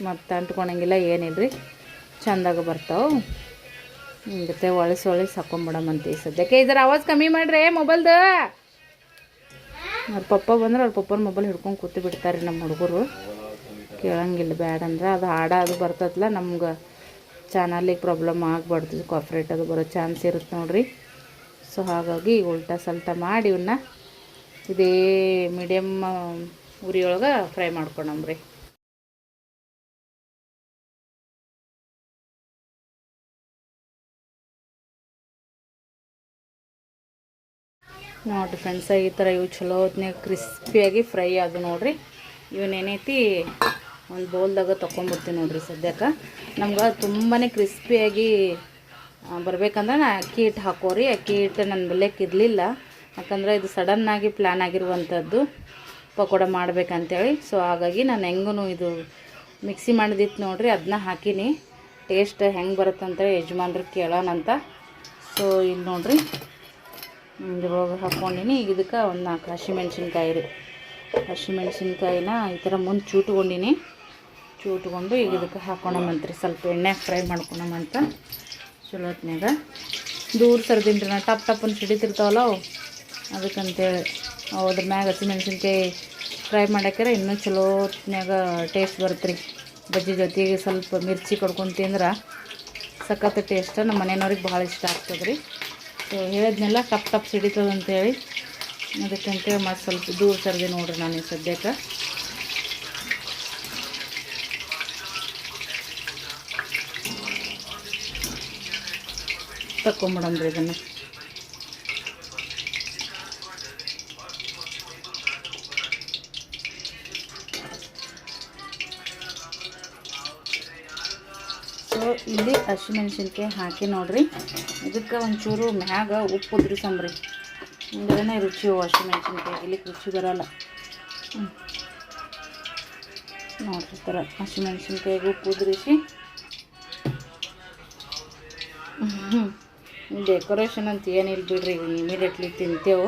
ಮತ್ತೆ ಅಂಟ್ಕೊಳಂಗಿಲ್ಲ ಏನಿಲ್ಲ ರೀ ಚಂದಾಗ ಬರ್ತಾವೆ. ಜೊತೆ ಒಳಸಿ ಒಳಸಿ ಹಾಕೊಂಬಿಡಮಂತ ಈ ಸದ್ಯಕ್ಕೆ. ಇದರ ಆವಾಜ್ ಕಮ್ಮಿ ಮಾಡ್ರಿ ಮೊಬೈಲ್ದು. ಅವ್ರ ಪಪ್ಪ ಬಂದ್ರೆ ಅವ್ರ ಪಪ್ಪನ ಮೊಬೈಲ್ ಹಿಡ್ಕೊಂಡು ಕೂತು ಬಿಡ್ತಾರೆ ನಮ್ಮ ಹುಡುಗರು. ಕೇಳಂಗಿಲ್ಲ ಬ್ಯಾಡ ಅಂದ್ರೆ ಅದು ಹಾಡ ಅದು ಬರ್ತದಲ್ಲ ನಮ್ಗೆ ಚಾನಲಿಗೆ ಪ್ರಾಬ್ಲಮ್ ಆಗಬಾರ್ದು ಕಾಫ್ರೇಟ್ ಅದು ಬರೋ ಚಾನ್ಸ್ ಇರುತ್ತೆ ನೋಡ್ರಿ. ಸೊ ಹಾಗಾಗಿ ಉಲ್ಟಾ ಸಲ್ಟ ಮಾಡಿ ಇವನ್ನ ಇದೇ ಮೀಡಿಯಮ್ ಉರಿಯೊಳಗೆ ಫ್ರೈ ಮಾಡ್ಕೊಳಮ್ರಿ ನೋಡಿರಿ ಫ್ರೆಂಡ್ಸ ಈ ಥರ ಇವು ಚಲೋ ಹೊತ್ನಾಗ ಕ್ರಿಸ್ಪಿಯಾಗಿ ಫ್ರೈ ಅದು ನೋಡ್ರಿ. ಇವನೇನೈತಿ ಒಂದು ಬೌಲ್ದಾಗ ತೊಗೊಂಬಿಡ್ತೀನಿ ನೋಡಿರಿ ಸದ್ಯಕ್ಕೆ. ನಮ್ಗೆ ತುಂಬಾ ಕ್ರಿಸ್ಪಿಯಾಗಿ ಬರ್ಬೇಕಂದ್ರೆ ನಾ ಅಕ್ಕಿ ಹಿಟ್ಟು ಹಾಕೋರಿ. ಅಕ್ಕಿ ಹಿಟ್ಟು ನನ್ನ ಬಲ್ಯಕ್ಕೆ ಇರಲಿಲ್ಲ. ಯಾಕಂದ್ರೆ ಇದು ಸಡನ್ನಾಗಿ ಪ್ಲ್ಯಾನ್ ಆಗಿರುವಂಥದ್ದು ಪಕೋಡ ಮಾಡ್ಬೇಕಂತೇಳಿ. ಸೊ ಹಾಗಾಗಿ ನಾನು ಹೆಂಗೂ ಇದು ಮಿಕ್ಸಿ ಮಾಡಿದಿತ್ತು ನೋಡಿರಿ. ಅದನ್ನ ಹಾಕಿನಿ. ಟೇಸ್ಟ್ ಹೆಂಗೆ ಬರುತ್ತಂತ ಯಜಮಾನ್ರಿಗೆ ಕೇಳೋಣಂತ. ಸೊ ಇಲ್ಲಿ ನೋಡ್ರಿ. ಇದ್ರೊಳಗೆ ಹಾಕ್ಕೊಂಡಿನಿ. ಇದಕ್ಕೆ ಒಂದು ನಾಲ್ಕು ಹಸಿಮೆಣ್ಸಿನ್ಕಾಯಿ ರೀ. ಹಸಿಮೆಣ್ಸಿನ್ಕಾಯಿನ ಈ ಥರ ಮುಂದೆ ಚೂಟ್ಕೊಂಡಿನಿ ಚೂಟ್ಕೊಂಡು ಈಗ ಇದಕ್ಕೆ ಹಾಕ್ಕೊಳಮಂತ್ರಿ ಸ್ವಲ್ಪ ಎಣ್ಣೆ ಫ್ರೈ ಮಾಡ್ಕೊಳಮಂತ ಚಲೋ ಹೊತ್ನ್ಯಾಗ ದೂರ ಸರ್ದೀನಿ ರೀ. ನಾ ಟಪ್ ಟಪ್ಪನ್ನು ಸಿಡಿತಿರ್ತಾವಲ್ಲ ಅವು. ಅದಕ್ಕಂತೇಳಿ ಅವು ಅದ್ರ ಮ್ಯಾಗ ಹಸಿಮೆಣ್ಸಿನ್ಕಾಯಿ ಫ್ರೈ ಮಾಡಾಕ್ಯಾರ ಇನ್ನೂ ಚಲೋ ಹೊತ್ನ್ಯಾಗ ಟೇಸ್ಟ್ ಬರುತ್ತೆ ರೀ ಬಜ್ಜಿ ಜೊತೆಗೆ ಸ್ವಲ್ಪ ಮಿರ್ಚಿ ಕಡ್ಕೊಂಡು ತಿಂದ್ರೆ ಸಖತ್ ಟೇಸ್ಟ್ ನಮ್ಮ ಮನೆಯವ್ರಿಗೆ ಭಾಳ ಇಷ್ಟ ಆಗ್ತದೆ ರೀ ಸೊ ಹೇಳಿದ್ನೆಲ್ಲ, ಕಪ್ ಕಪ್ ಸಿಡಿತದೆ ಅಂತೇಳಿ. ಅದಕ್ಕಂತೇಳಿ ಮತ್ತು ಸ್ವಲ್ಪ ದೂರ ಸರ್ದೆ ನೋಡ್ರಿ ನಾನು ಸದ್ಯಕ್ಕೆ. ತಕೊಂಬಿಡಮ್ರಿ ಇದನ್ನು ಸೊ ಇಲ್ಲಿ ಹಸಿಮೆಣ್ಸಿನ್ಕಾಯಿ ಹಾಕಿ ನೋಡ್ರಿ ಇದಕ್ಕೆ ಒಂಚೂರು ಮ್ಯಾಗ ಉಪ್ಪು ಉದ್ರಿಸಂಬ್ರಿ ಹಿಂಗೇ ರುಚಿ ಹಸಿಮೆಣ್ಸಿನ್ಕಾಯಿ ಇಲ್ಲಿಗೆ ರುಚಿ ಬರೋಲ್ಲ. ನೋಡ್ರಿ ಥರ ಹಸಿಮೆಣ್ಸಿನ್ಕಾಯಿಗೆ ಉಪ್ಪು ಉದ್ರಿಸಿ ಡೆಕೋರೇಷನ್ ಅಂತ ಏನಿಲ್ಲ ಬಿಡ್ರಿ ಇಮಿಡಿಯೇಟ್ಲಿ ತಿಂತೇವು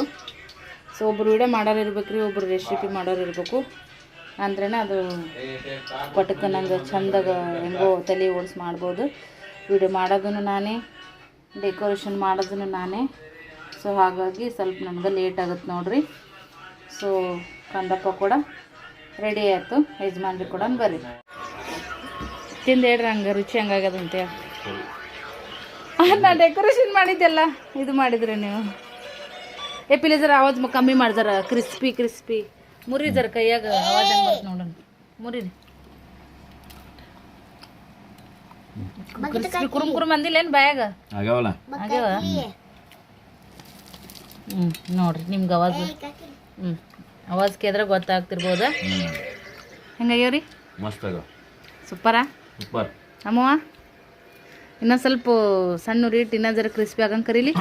ಸೊ ಒಬ್ರು ವೀಡಿಯೋ ಮಾಡೋರು ರೀ ಒಬ್ರು ರೆಸಿಪಿ ಮಾಡೋರು ಇರಬೇಕು ಅಂದ್ರೇ ಅದು ಪಟಕ ನಂಗೆ ಚಂದಾಗ ಹೆಂಗೋ ತಲೆ ಓಡಿಸಿ ಮಾಡ್ಬೋದು ವಿಡಿಯೋ ಮಾಡೋದನ್ನು ನಾನೇ, ಡೆಕೋರೇಷನ್ ಮಾಡೋದನ್ನು ನಾನೇ. ಸೊ ಹಾಗಾಗಿ ಸ್ವಲ್ಪ ನನಗೆ ಲೇಟ್ ಆಗುತ್ತೆ ನೋಡ್ರಿ. ಸೊ ಕಂದಪ್ಪ ಕೂಡ ರೆಡಿ ಆಯಿತು. ಯಜಮಾನ್ರಿ ಕೂಡ ಬರ್ರಿ. ತಿಂದು ಹೇಳ್ರಿ, ಹಂಗೆ ರುಚಿ ಹಂಗಾಗ್ಯದಂತೆ ನಾ ಡೆಕೋರೇಷನ್ ಮಾಡಿದ್ದೆಲ್ಲ ಇದು ಮಾಡಿದ್ರಿ ನೀವು. ಏ ಜರ ಆವಾಜ್ ಕಮ್ಮಿ ಮಾಡ್ದಾರ. Crispy crispy. ಮುರಿ ಜರ ಕೈಯಾಗ ಆವಾಜ್ ನೋಡೋಣ. ಮುರಿರಿ ಕ್ರಿಸ್ಪಿ ಕುರುಮ್ ಕುರುಮ್ ಅಂದಿಲ್ಲ ಏನು ಬಾಯಾಗ? ಆಗ್ಯಾವಲ್ಲ? ಆಗ್ಯಾವ? ಹ್ಞೂ ನೋಡ್ರಿ ನಿಮ್ಗೆ ಅವಾಜ್. ಹ್ಞೂ ಅವಾಜ್ ಕೇಳಿದ್ರೆ ಗೊತ್ತಾಗ್ತಿರ್ಬೋದ. ಹೆಂಗಾಗ್ಯಾವ್ರಿ ಮಸ್ತ್ ಆಗ್ಯಾವ. ಸೂಪರಾ ಸೂಪರ್ ಅಮ್ಮವ್ವ? ಇನ್ನೊಂದು ಸ್ವಲ್ಪ ಸಣ್ಣ ಇಟ್ಟು ಇನ್ನೂ ಜರ ಕ್ರಿಸ್ಪಿ ಆಗಂಗೆ ಕರೀಲಿ?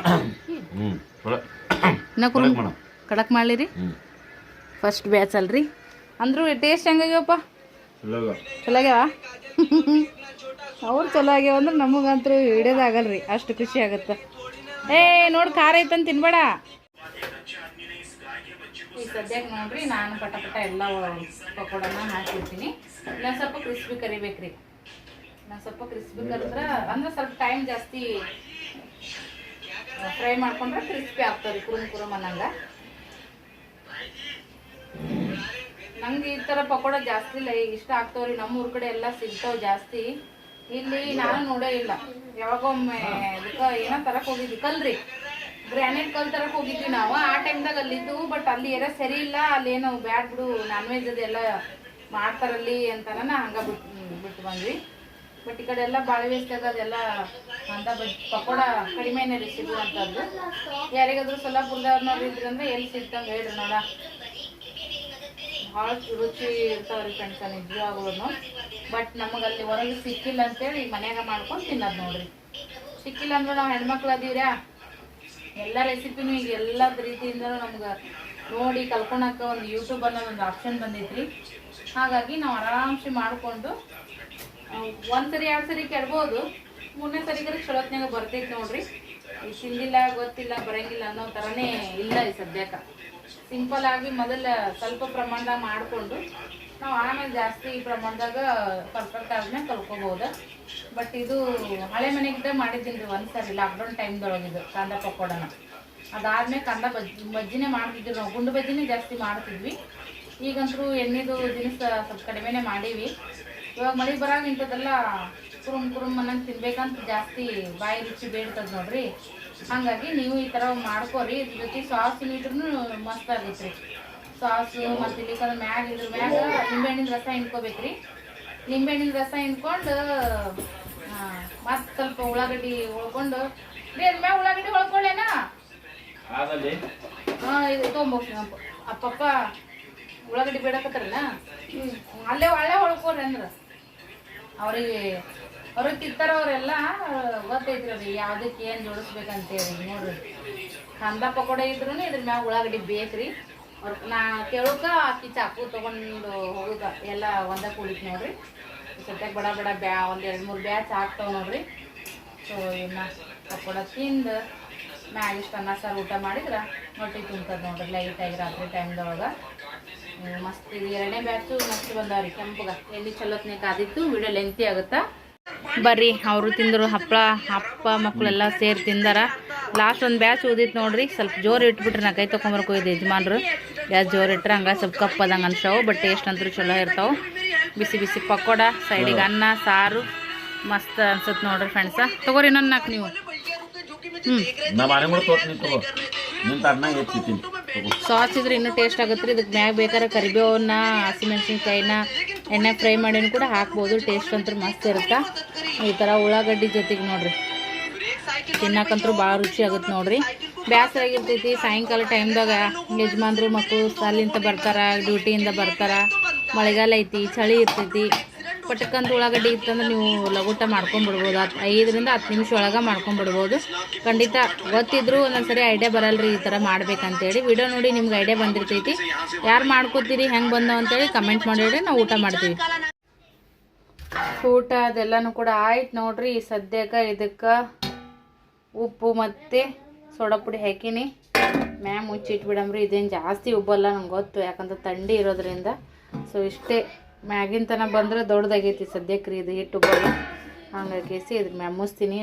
ಇನ್ನೂ ಕುರುಮ್ ಕಡಕ್ ಮಾಡ್ಲಿರಿ? ಹ್ಞೂ ಫಸ್ಟ್ ಬ್ಯಾಚ್ ಅಲ್ರಿ? ಅಂದ್ರು ಟೇಸ್ಟ್ ಹೆಂಗಾಗ್ಯವಪ್ಪ ಚಲೋ ಆಗ್ಯಾವ ಅವ್ರು ಚಲೋ ಆಗ್ಯಾವ ಅಂದ್ರೆ ನಮಗಂತೂ ಹಿಡಿಯೋದಾಗಲ್ರಿ ಅಷ್ಟು ಖುಷಿ ಆಗುತ್ತೆ. ಏ ನೋಡಿ ಖಾರ ಐತಂತ ತಿನ್ಬೇಡ. ಈಗ ಸದ್ಯಕ್ಕೆ ನೋಡ್ರಿ ನಾನು ಪಟ ಪಟ ಎಲ್ಲ ಪಕೋಡನ ಹಾಕಿರ್ತೀನಿ. ಇನ್ನೊಂದು ಸ್ವಲ್ಪ ಕ್ರಿಸ್ಪಿ ಕರಿಬೇಕ್ರಿ. ಇನ್ನೊಂದು ಸ್ವಲ್ಪ ಕ್ರಿಸ್ಪಿ ಕರೆದ್ರೆ ಅಂದ್ರೆ ಸ್ವಲ್ಪ ಟೈಮ್ ಜಾಸ್ತಿ ಫ್ರೈ ಮಾಡ್ಕೊಂಡ್ರೆ ಕ್ರಿಸ್ಪಿ ಆಗ್ತದೆ ಕುರುಮ್ ಕುರುಮ್ ಅನ್ನಂಗ. ನಂಗೆ ಈ ತರ ಪಕೋಡ ಜಾಸ್ತಿ ಇಲ್ಲ, ಈಗ ಇಷ್ಟ ಆಗ್ತಾವ್ರಿ, ನಮ್ಮ ಊರ್ ಕಡೆ ಎಲ್ಲ ಸಿಗ್ತಾವ್ ಜಾಸ್ತಿ. ಇಲ್ಲಿ ನಾನು ನೋಡೇ ಇಲ್ಲ. ಯಾವಾಗೊಮ್ಮೆ ಇದಕ್ಕೆ ಏನೋ ತರಕ್ ಹೋಗಿದ್ವಿ, ಕಲ್ರಿ. ಗ್ರಾನೈಟ್ ಕಲ್ ತರಕ್ ಹೋಗಿದ್ವಿ ನಾವು, ಆ ಟೈಮ್ದಾಗ ಅಲ್ಲಿದ್ದು ಬಟ್ ಅಲ್ಲಿ ಏನೋ ಸರಿ ಇಲ್ಲ ಅಲ್ಲಿ ಏನೋ ಬ್ಯಾಡ್ ಬಿಡು ನಾನ್ ವೆಜ್ ಅದೆಲ್ಲ ಮಾಡ್ತಾರಲ್ಲಿ ಅಂತನ ಹಂಗ ಬಿಟ್ಟು ಬಿಟ್ಟು ಬಂದ್ವಿ. ಬಟ್ ಈ ಕಡೆ ಎಲ್ಲ ಬಾಳೆ ವೇಸ್ಟಾಗ ಅದೆಲ್ಲ ಅಂತ ಪಕೋಡ ಕಡಿಮೆನೇ ರೀ ಸಿಗುವಂಥದ್ದು ಯಾರಿಗಾದ್ರೂ ಸೊಲ್ಲಾಪುರದವ್ರನ್ನವ್ರು ಇದ್ರಂದ್ರೆ ಎಲ್ಲಿ ಸಿಗ್ತಂಗೆ ಹೇಳ್ರಿ ನೋಡ. ಭಾಳ ರುಚಿ ಇರ್ತಾವ್ರಿ ಫ್ರೆಂಡ್ಸ್ ನಿಜವಾಗ್ಲೂ ಬಟ್ ನಮಗೆ ಅಲ್ಲಿ ಹೊರಗೆ ಸಿಕ್ಕಿಲ್ಲ ಅಂತೇಳಿ ಮನ್ಯಾಗ ಮಾಡ್ಕೊಂಡು ತಿನ್ನೋದು ನೋಡ್ರಿ. ಸಿಕ್ಕಿಲ್ಲ ಅಂದ್ರೆ ನಾವು ಹೆಣ್ಮಕ್ಳು ಅದೀರಾ ಎಲ್ಲ ರೆಸಿಪಿನೂ ಈಗ ಎಲ್ಲ ರೀತಿಯಿಂದ ನಮ್ಗೆ ನೋಡಿ ಕಲ್ಕೊಳಕ್ಕೆ ಒಂದು ಯೂಟ್ಯೂಬ್ ಅನ್ನೋ ಒಂದು ಆಪ್ಷನ್ ಬಂದೈತ್ರಿ. ಹಾಗಾಗಿ ನಾವು ಆರಾಮ್ಸೆ ಮಾಡಿಕೊಂಡು ಒಂದ್ಸರಿ ಎರಡು ಸರಿ ಕೆಡ್ಬೋದು. ಮೂರನೇ ಸರಿಗಾರ ಚಲೋತ್ನಾಗ ಬರ್ತೈತಿ ನೋಡ್ರಿ. ತಿಂದಿಲ್ಲ, ಗೊತ್ತಿಲ್ಲ, ಬರಂಗಿಲ್ಲ ಅನ್ನೋ ಥರನೇ ಇಲ್ಲ ಈ ಸದ್ಯಕ್ಕೆ. ಸಿಂಪಲ್ ಆಗಿ ಮೊದಲ ಸ್ವಲ್ಪ ಪ್ರಮಾಣದಾಗ ಮಾಡಿಕೊಂಡು ನಾವು ಆಮೇಲೆ ಜಾಸ್ತಿ ಪ್ರಮಾಣದಾಗ ಪರ್ಫೆಕ್ಟ್ ಆದ್ಮೇಲೆ ಕಲ್ಕೋಬಹುದು ಬಟ್ ಇದು ಹಳೆ ಮನೆಗಿದ್ದ ಮಾಡಿದ್ದೀನಿ ರೀ ಒಂದು ಸರಿ ಲಾಕ್ಡೌನ್ ಟೈಮ್ದೊಳಗಿದ್ದು ಕಾಂದ ಪಕೋಡನ. ಅದಾದ್ಮೇಲೆ ಕಂದ ಬಜ್ಜಿ ಬಜ್ಜಿನೇ ಮಾಡ್ತಿದ್ವಿ ನಾವು. ಗುಂಡು ಬಜ್ಜಿನೇ ಜಾಸ್ತಿ ಮಾಡ್ತಿದ್ವಿ. ಈಗಂತೂ ಎಣ್ಣೆದು ದಿನಸ ಸ್ವಲ್ಪ ಕಡಿಮೆನೇ ಮಾಡೀವಿ. ಇವಾಗ ಮಳೆ ಬರಾಗ ಇಂಥದ್ದೆಲ್ಲ ಕುರುಮ್ ಕುರುಮ್ ಅನ್ನಂಗೆ ತಿನ್ಬೇಕಂತ ಜಾಸ್ತಿ ಬಾಯಿ ರುಚಿ ಬೇಡ್ತದ ನೋಡ್ರಿ. ಹಂಗಾಗಿ ನೀವು ಈ ಥರ ಮಾಡ್ಕೋರಿ. ಇದ್ರ ಜೊತೆ ಸಾಸ್ ಇಟ್ರು ಮಸ್ತ್ ಆಗೈತ್ರಿ. ಸಾಸು ಮತ್ತು ಇಲ್ಲಿ ಮ್ಯಾಗ ಇದ್ರ ಮ್ಯಾಗ ನಿಂಬೆಹಣ್ಣಿನ ರಸ ಹಿಂಡ್ಕೋಬೇಕ್ರಿ. ನಿಂಬೆಹಣ್ಣಿನ ರಸ ಹಿಂಡ್ಕೊಂಡು ಮತ್ತೆ ಸ್ವಲ್ಪ ಉಳ್ಳಾಗಡ್ಡಿ ಉಳ್ಕೊಂಡು ರೀ ಅದ್ರ ಮ್ಯಾಗ ಉಳ್ಳಾಗಡ್ಡಿ ಉಳ್ಕೊಳ್ಳೇನ ಹಾಂ ಇದು ತೊಗೊಂಬೋಕ್ ಅಪ್ಪಪ್ಪ ಉಳ್ಳಾಗಡ್ಡಿ ಬೇಡಕತ್ತಾರಲ್ಲ? ಹ್ಞೂ ಅಲ್ಲೇ ಅಲ್ಲೇ ಹೊಳ್ಕೊರಿ ಅಂದ್ರೆ. ಅವ್ರಿಗೆ ಅವ್ರಿಗೆ ತಿಂತಾರ ಅವರೆಲ್ಲ ಗೊತ್ತೈತ್ರಿ ಯಾವುದಕ್ಕೆ ಏನು ಜೋಡಿಸ್ಬೇಕಂತೇಳಿ ನೋಡ್ರಿ. ಕಂದ ಪಕೋಡೆ ಇದ್ರು ಇದ್ರ ಮ್ಯಾಗ ಉಳ್ಳಾಗಡ್ಡಿ ಬೇಕ್ರಿ. ಅವ್ರ ನಾ ಕೇಳೋಕ ಆಕಿ ಚಾಕು ತಗೊಂಡು ಹೋಗುದ, ಎಲ್ಲ ಒಂದ ಕೂಡಿತ್ ನೋಡ್ರಿ. ಸದ್ಯಕ್ಕೆ ಬಡ ಬಡ ಬ್ಯಾ, ಒಂದು ಎರಡು ಮೂರು ಬ್ಯಾಚ್ ಆಗ್ತಾವ ನೋಡ್ರಿ ಸೊ, ಇನ್ನ ಪಕೋಡ ತಿಂದು ಮ್ಯಾಗ ಇಷ್ಟು ಅನ್ನ ಸಾರು ಊಟ ಮಾಡಿದ್ರೆ ಹೊಟ್ಟೆ ತುಂಬ್ತದೆ ನೋಡ್ರಿ ಲೈಟಾಗಿ ರಾತ್ರಿ ಟೈಮ್ದೊಳಗೆ ಮಸ್ತ್, ಇದು ಎರಡನೇ ಬ್ಯಾಚು ಮಸ್ತ್ ಬಂದಾವ್ರಿ ಕೆಂಪುಗ. ಎಲ್ಲಿ ಚಲೋತ್ನೇ ಕಾದಿತ್ತು ವಿಡಿಯೋ ಲೆಂತಿ ಆಗುತ್ತಾ? ಬರ್ರಿ ಅವರು ತಿಂದರು ಹಪ್ಪಳ ಅಪ್ಪ ಮಕ್ಕಳೆಲ್ಲ ಸೇರಿ ತಿಂದಾರ. ಲಾಸ್ಟ್ ಒಂದು ಬ್ಯಾಚ್ ಊದಿತ್ತು ನೋಡ್ರಿ ಸ್ವಲ್ಪ ಜೋರು ಇಟ್ಬಿಟ್ರಿ ನಾ ಕೈ ತೊಗೊಂಬರ್ಕೊ ಇದು ಯಜಮಾನ್ರು. ಬ್ಯಾಚ್ ಜೋರು ಇಟ್ಟರೆ ಹಂಗೆ ಸ್ವಲ್ಪ ಕಪ್ಪದಂಗೆ ಅನ್ಸವು ಬಟ್ ಟೇಸ್ಟ್ ಅಂತೂ ಚಲೋ ಇರ್ತಾವೆ. ಬಿಸಿ ಬಿಸಿ ಪಕೋಡ ಸೈಡಿಗೆ ಅನ್ನ ಸಾರು ಮಸ್ತ್ ಅನ್ಸುತ್ತೆ ನೋಡ್ರಿ ಫ್ರೆಂಡ್ಸ ತಗೋರಿ ಇನ್ನೊಂದು ನಾಲ್ಕು ನೀವು. ಸಾಸ್ ಇದ್ರೆ ಇನ್ನೂ ಟೇಸ್ಟ್ ಆಗುತ್ತೆ ರೀ ಇದಕ್ಕೆ ಮ್ಯಾಗ ಬೇಕಾದ್ರೆ ಕರಿಬೇವನ್ನ ಹಸಿಮೆಣ್ಸಿನ್ಕಾಯಿನ ಎಣ್ಣೆ ಫ್ರೈ ಮಾಡಿನೂ ಕೂಡ ಹಾಕ್ಬೋದು, ಟೇಸ್ಟ್ ಅಂತೂ ಮಸ್ತ್ ಇರುತ್ತೆ? ಈ ಥರ ಉಳ್ಳಾಗಡ್ಡಿ ಜೊತೆಗೆ ನೋಡ್ರಿ. ತಿನ್ನಕ್ಕಂತೂ ಭಾಳ ರುಚಿ ಆಗುತ್ತೆ ನೋಡ್ರಿ. ಬೇಸರ ಆಗಿರ್ತೈತಿ, ಸಾಯಂಕಾಲ ಟೈಮ್ದಾಗ ಯಜಮಾನ್ರು ಮಕ್ಕಳು ಸಾಲಿಂದ ಬರ್ತಾರೆ, ಡ್ಯೂಟಿಯಿಂದ ಬರ್ತಾರೆ, ಮಳೆಗಾಲ ಐತಿ, ಚಳಿ ಇರ್ತೈತಿ. ಪಟಕ್ಕಂತ ಉಳ್ಳಾಗಡ್ಡಿ ಇತ್ತಂದ್ರೆ ನೀವು ಲಘುಟ ಮಾಡ್ಕೊಂಡ್ಬಿಡ್ಬೋದು ಹತ್ತು ಐದರಿಂದ ಹತ್ತು ನಿಮಿಷ ಒಳಗೆ ಮಾಡ್ಕೊಂಡ್ಬಿಡ್ಬೋದು ಖಂಡಿತ ಗೊತ್ತಿದ್ರು ಒಂದೊಂದ್ಸರಿ ಐಡಿಯಾ ಬರಲ್ರಿ ಈ ಥರ ಮಾಡ್ಬೇಕಂತೇಳಿ. ವಿಡಿಯೋ ನೋಡಿ ನಿಮ್ಗೆ ಐಡಿಯಾ ಬಂದಿರ್ತೈತಿ. ಯಾರು ಮಾಡ್ಕೋತೀರಿ, ಹೆಂಗೆ ಬಂದವು ಅಂತೇಳಿ ಕಮೆಂಟ್ ಮಾಡಿರಿ ನಾವು ಊಟ ಮಾಡ್ತೀವಿ. ಊಟ ಅದೆಲ್ಲನೂ ಕೂಡ ಆಯ್ತು ನೋಡ್ರಿ. ಸದ್ಯಕ್ಕೆ ಇದಕ್ಕೆ ಉಪ್ಪು ಮತ್ತು ಸೋಡಾ ಪುಡಿ ಹಾಕೀನಿ. ಮ್ಯಾಮ್ ಮುಚ್ಚಿಟ್ಬಿಡಮ್ರಿ. ಇದೇನು ಜಾಸ್ತಿ ಉಬ್ಬಲ್ಲ ನಂಗೆ ಗೊತ್ತು. ಯಾಕಂದ್ರೆ ಥಂಡಿ ಇರೋದ್ರಿಂದ. ಸೊ ಇಷ್ಟೇ. ಮ್ಯಾಗಿನ ತನ ಬಂದ್ರೆ ದೊಡ್ಡದಾಗೈತಿ ಸದ್ಯಕ್ಕೆ ರೀ ಇದು ಹಿಟ್ಟು ಬಳಿ ಹಂಗಾಗಿ ಇದ್ರ ಮ್ಯಾಗ ಮುಸ್ತೀನಿ.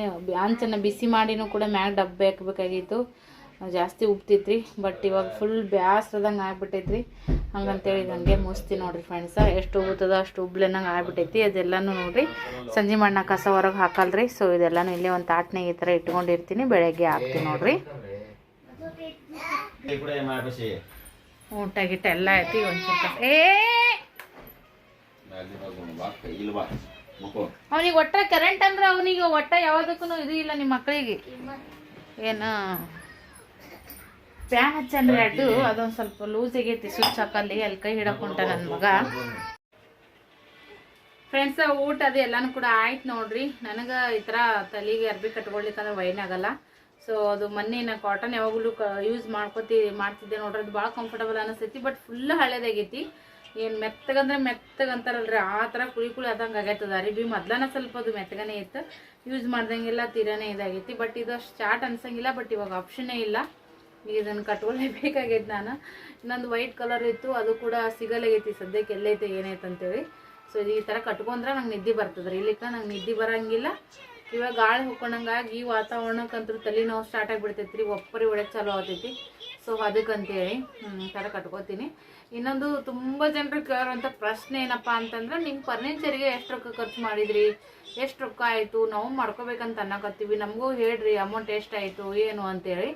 ಅಂಚನ ಬಿಸಿ ಮಾಡಿನೂ ಕೂಡ ಮ್ಯಾಗ ಡಬ್ಬೆ ಹಾಕ್ಬೇಕಾಗಿತ್ತು ಜಾಸ್ತಿ ಉಬ್ತಿತ್ರಿ ಬಟ್ ಇವಾಗ ಫುಲ್ ಬ್ಯಾಸ್ರದಂಗೆ ಆಗ್ಬಿಟ್ಟೈತ್ರಿ. ಹಂಗಂತೇಳಿ ಹಂಗೆ ಮುಸ್ತಿ ನೋಡ್ರಿ ಫ್ರೆಂಡ್ಸ ಎಷ್ಟು ಉಬ್ತದ ಅಷ್ಟು ಉಬ್ಲೆನಂಗೆ ಆಗ್ಬಿಟ್ಟೈತಿ. ಅದೆಲ್ಲನೂ ನೋಡ್ರಿ. ಸಂಜೆ ಮಣ್ಣ ಕಸ ಹೊರಗೆ ಹಾಕಲ್ರಿ. ಸೊ ಇದೆಲ್ಲನೂ ಇಲ್ಲೇ ಒಂದು ತಾಟ್ನಾಗ ಈ ಥರ ಇಟ್ಕೊಂಡಿರ್ತೀನಿ. ಬೆಳಗ್ಗೆ ಹಾಕ್ತೀನಿ ನೋಡ್ರಿ. ಊಟ ಗಿಟ್ಟ ಎಲ್ಲ ಐತಿ ಒಂದು ಸ್ವಲ್ಪ ಏ! ಅವನಿಗೆ ಒಟ್ಟ ಕರೆಂಟ್ ಅಂದ್ರೆ ಅವನಿಗೆ ಒಟ್ಟ ಯಾವ್ದಕ್ಕೂ ಇದು ಇಲ್ಲ ನಿಮ್ಮ ಮಕ್ಕಳಿಗೆ ಏನು? ಫ್ಯಾನ್ ಹಚ್ಚಂದ್ರೆ ಅದು, ಅದೊಂದು ಸ್ವಲ್ಪ ಲೂಸ್ ಆಗೈತಿ ಸ್ವಿಚ್ ಹಾಕಲ್ಲಿ, ಅಲ್ಲಿ ಕೈ ಹಿಡಕೊಂಡ ನನ್ನ ಮಗ. ಫ್ರೆಂಡ್ಸ್ ಊಟ ಅದು ಎಲ್ಲಾನು ಕೂಡ ಆಯ್ತು ನೋಡ್ರಿ. ನನಗೆ ಈ ಥರ ತಲೆಗೆ ಅರ್ಬಿ ಕಟ್ಕೊಳ್ಲಿಕ್ಕಂದ್ರೆ ವೈನ್ ಆಗಲ್ಲ. ಸೊ ಅದು ಮೊನ್ನೆ ನಾ ಕಾಟನ್ ಯಾವಾಗಲೂ ಯೂಸ್ ಮಾಡ್ಕೊತಿ ಮಾಡ್ತಿದ್ದೆ ನೋಡ್ರಿ, ಅದು ಭಾಳ ಕಂಫರ್ಟಬಲ್ ಅನಿಸ್ತೈತಿ ಬಟ್ ಫುಲ್ ಹಳೇದಾಗೈತಿ. ಏನು ಮೆತ್ತಗಂದ್ರೆ ಮೆತ್ತಗಂತಾರಲ್ರಿ ಆ ಥರ ಕುಳಿ ಕುಳಿ ಆದಂಗೆ ಆಗೈತದ ಬಿ ಮೊದ್ಲನ ಸ್ವಲ್ಪ ಅದು ಮೆತ್ತಗನೇ ಇತ್ತು. ಯೂಸ್ ಮಾಡ್ದಂಗೆಲ್ಲ ತೀರಾನೇ ಇದಾಗೈತಿ. ಬಟ್ ಇದು ಅಷ್ಟು ಚಾಟ್ ಅನ್ಸಂಗಿಲ್ಲ ಬಟ್ ಇವಾಗ ಆಪ್ಷನ್ನೇ ಇಲ್ಲ. ಈಗ ಇದನ್ನು ಕಟ್ಕೊಳ್ಳೇಬೇಕಾಗೈತೆ ನಾನು. ಇನ್ನೊಂದು ವೈಟ್ ಕಲರ್ ಇತ್ತು, ಅದು ಕೂಡ ಸಿಗಲಾಗೈತಿ. ಸದ್ಯಕ್ಕೆ ಎಲ್ಲೈತೆ, ಏನೈತೆ ಅಂತೇಳಿ. ಸೊ ಈ ಥರ ಕಟ್ಕೊಂಡ್ರೆ ನಂಗೆ ನಿದ್ದೆ ಬರ್ತದ್ರಿ ಇಲ್ಲಿಕ್ಕ ನಂಗೆ ನಿದ್ದೆ ಬರೋಂಗಿಲ್ಲ. ಇವಾಗ ಗಾಳಿ ಹೊಕ್ಕೊಂಡಂಗಾಗಿ ಈ ವಾತಾವರಣಕ್ಕಂತೂ ತಲೆನೋವು ಸ್ಟಾರ್ಟ್ ಆಗಿಬಿಡ್ತೈತಿ ರೀ ಒಪ್ಪರಿ ಒಳಗೆ ಚಾಲೂ ಆಗ್ತೈತಿ. ಸೊ ಅದಕ್ಕಂತೇಳಿ ಈ ಥರ ಕಟ್ಕೋತೀನಿ. ಇನ್ನೊಂದು ತುಂಬ ಜನರು ಕೇಳುವಂಥ ಪ್ರಶ್ನೆ ಏನಪ್ಪ ಅಂತಂದ್ರೆ ನಿಮ್ಮ ಫರ್ನಿಚರ್ಗೆ ಎಷ್ಟು ರೊಕ್ಕ ಖರ್ಚು ಮಾಡಿದ್ರಿ? ಎಷ್ಟು ರೊಕ್ಕ ಆಯಿತು? ನಾವು ಮಾಡ್ಕೋಬೇಕಂತ ಅನ್ನಕತ್ತೀವಿ. ನಮಗೂ ಹೇಳ್ರಿ ಅಮೌಂಟ್ ಎಷ್ಟು ಎಷ್ಟಾಯಿತು ಏನು ಅಂತೇಳಿ.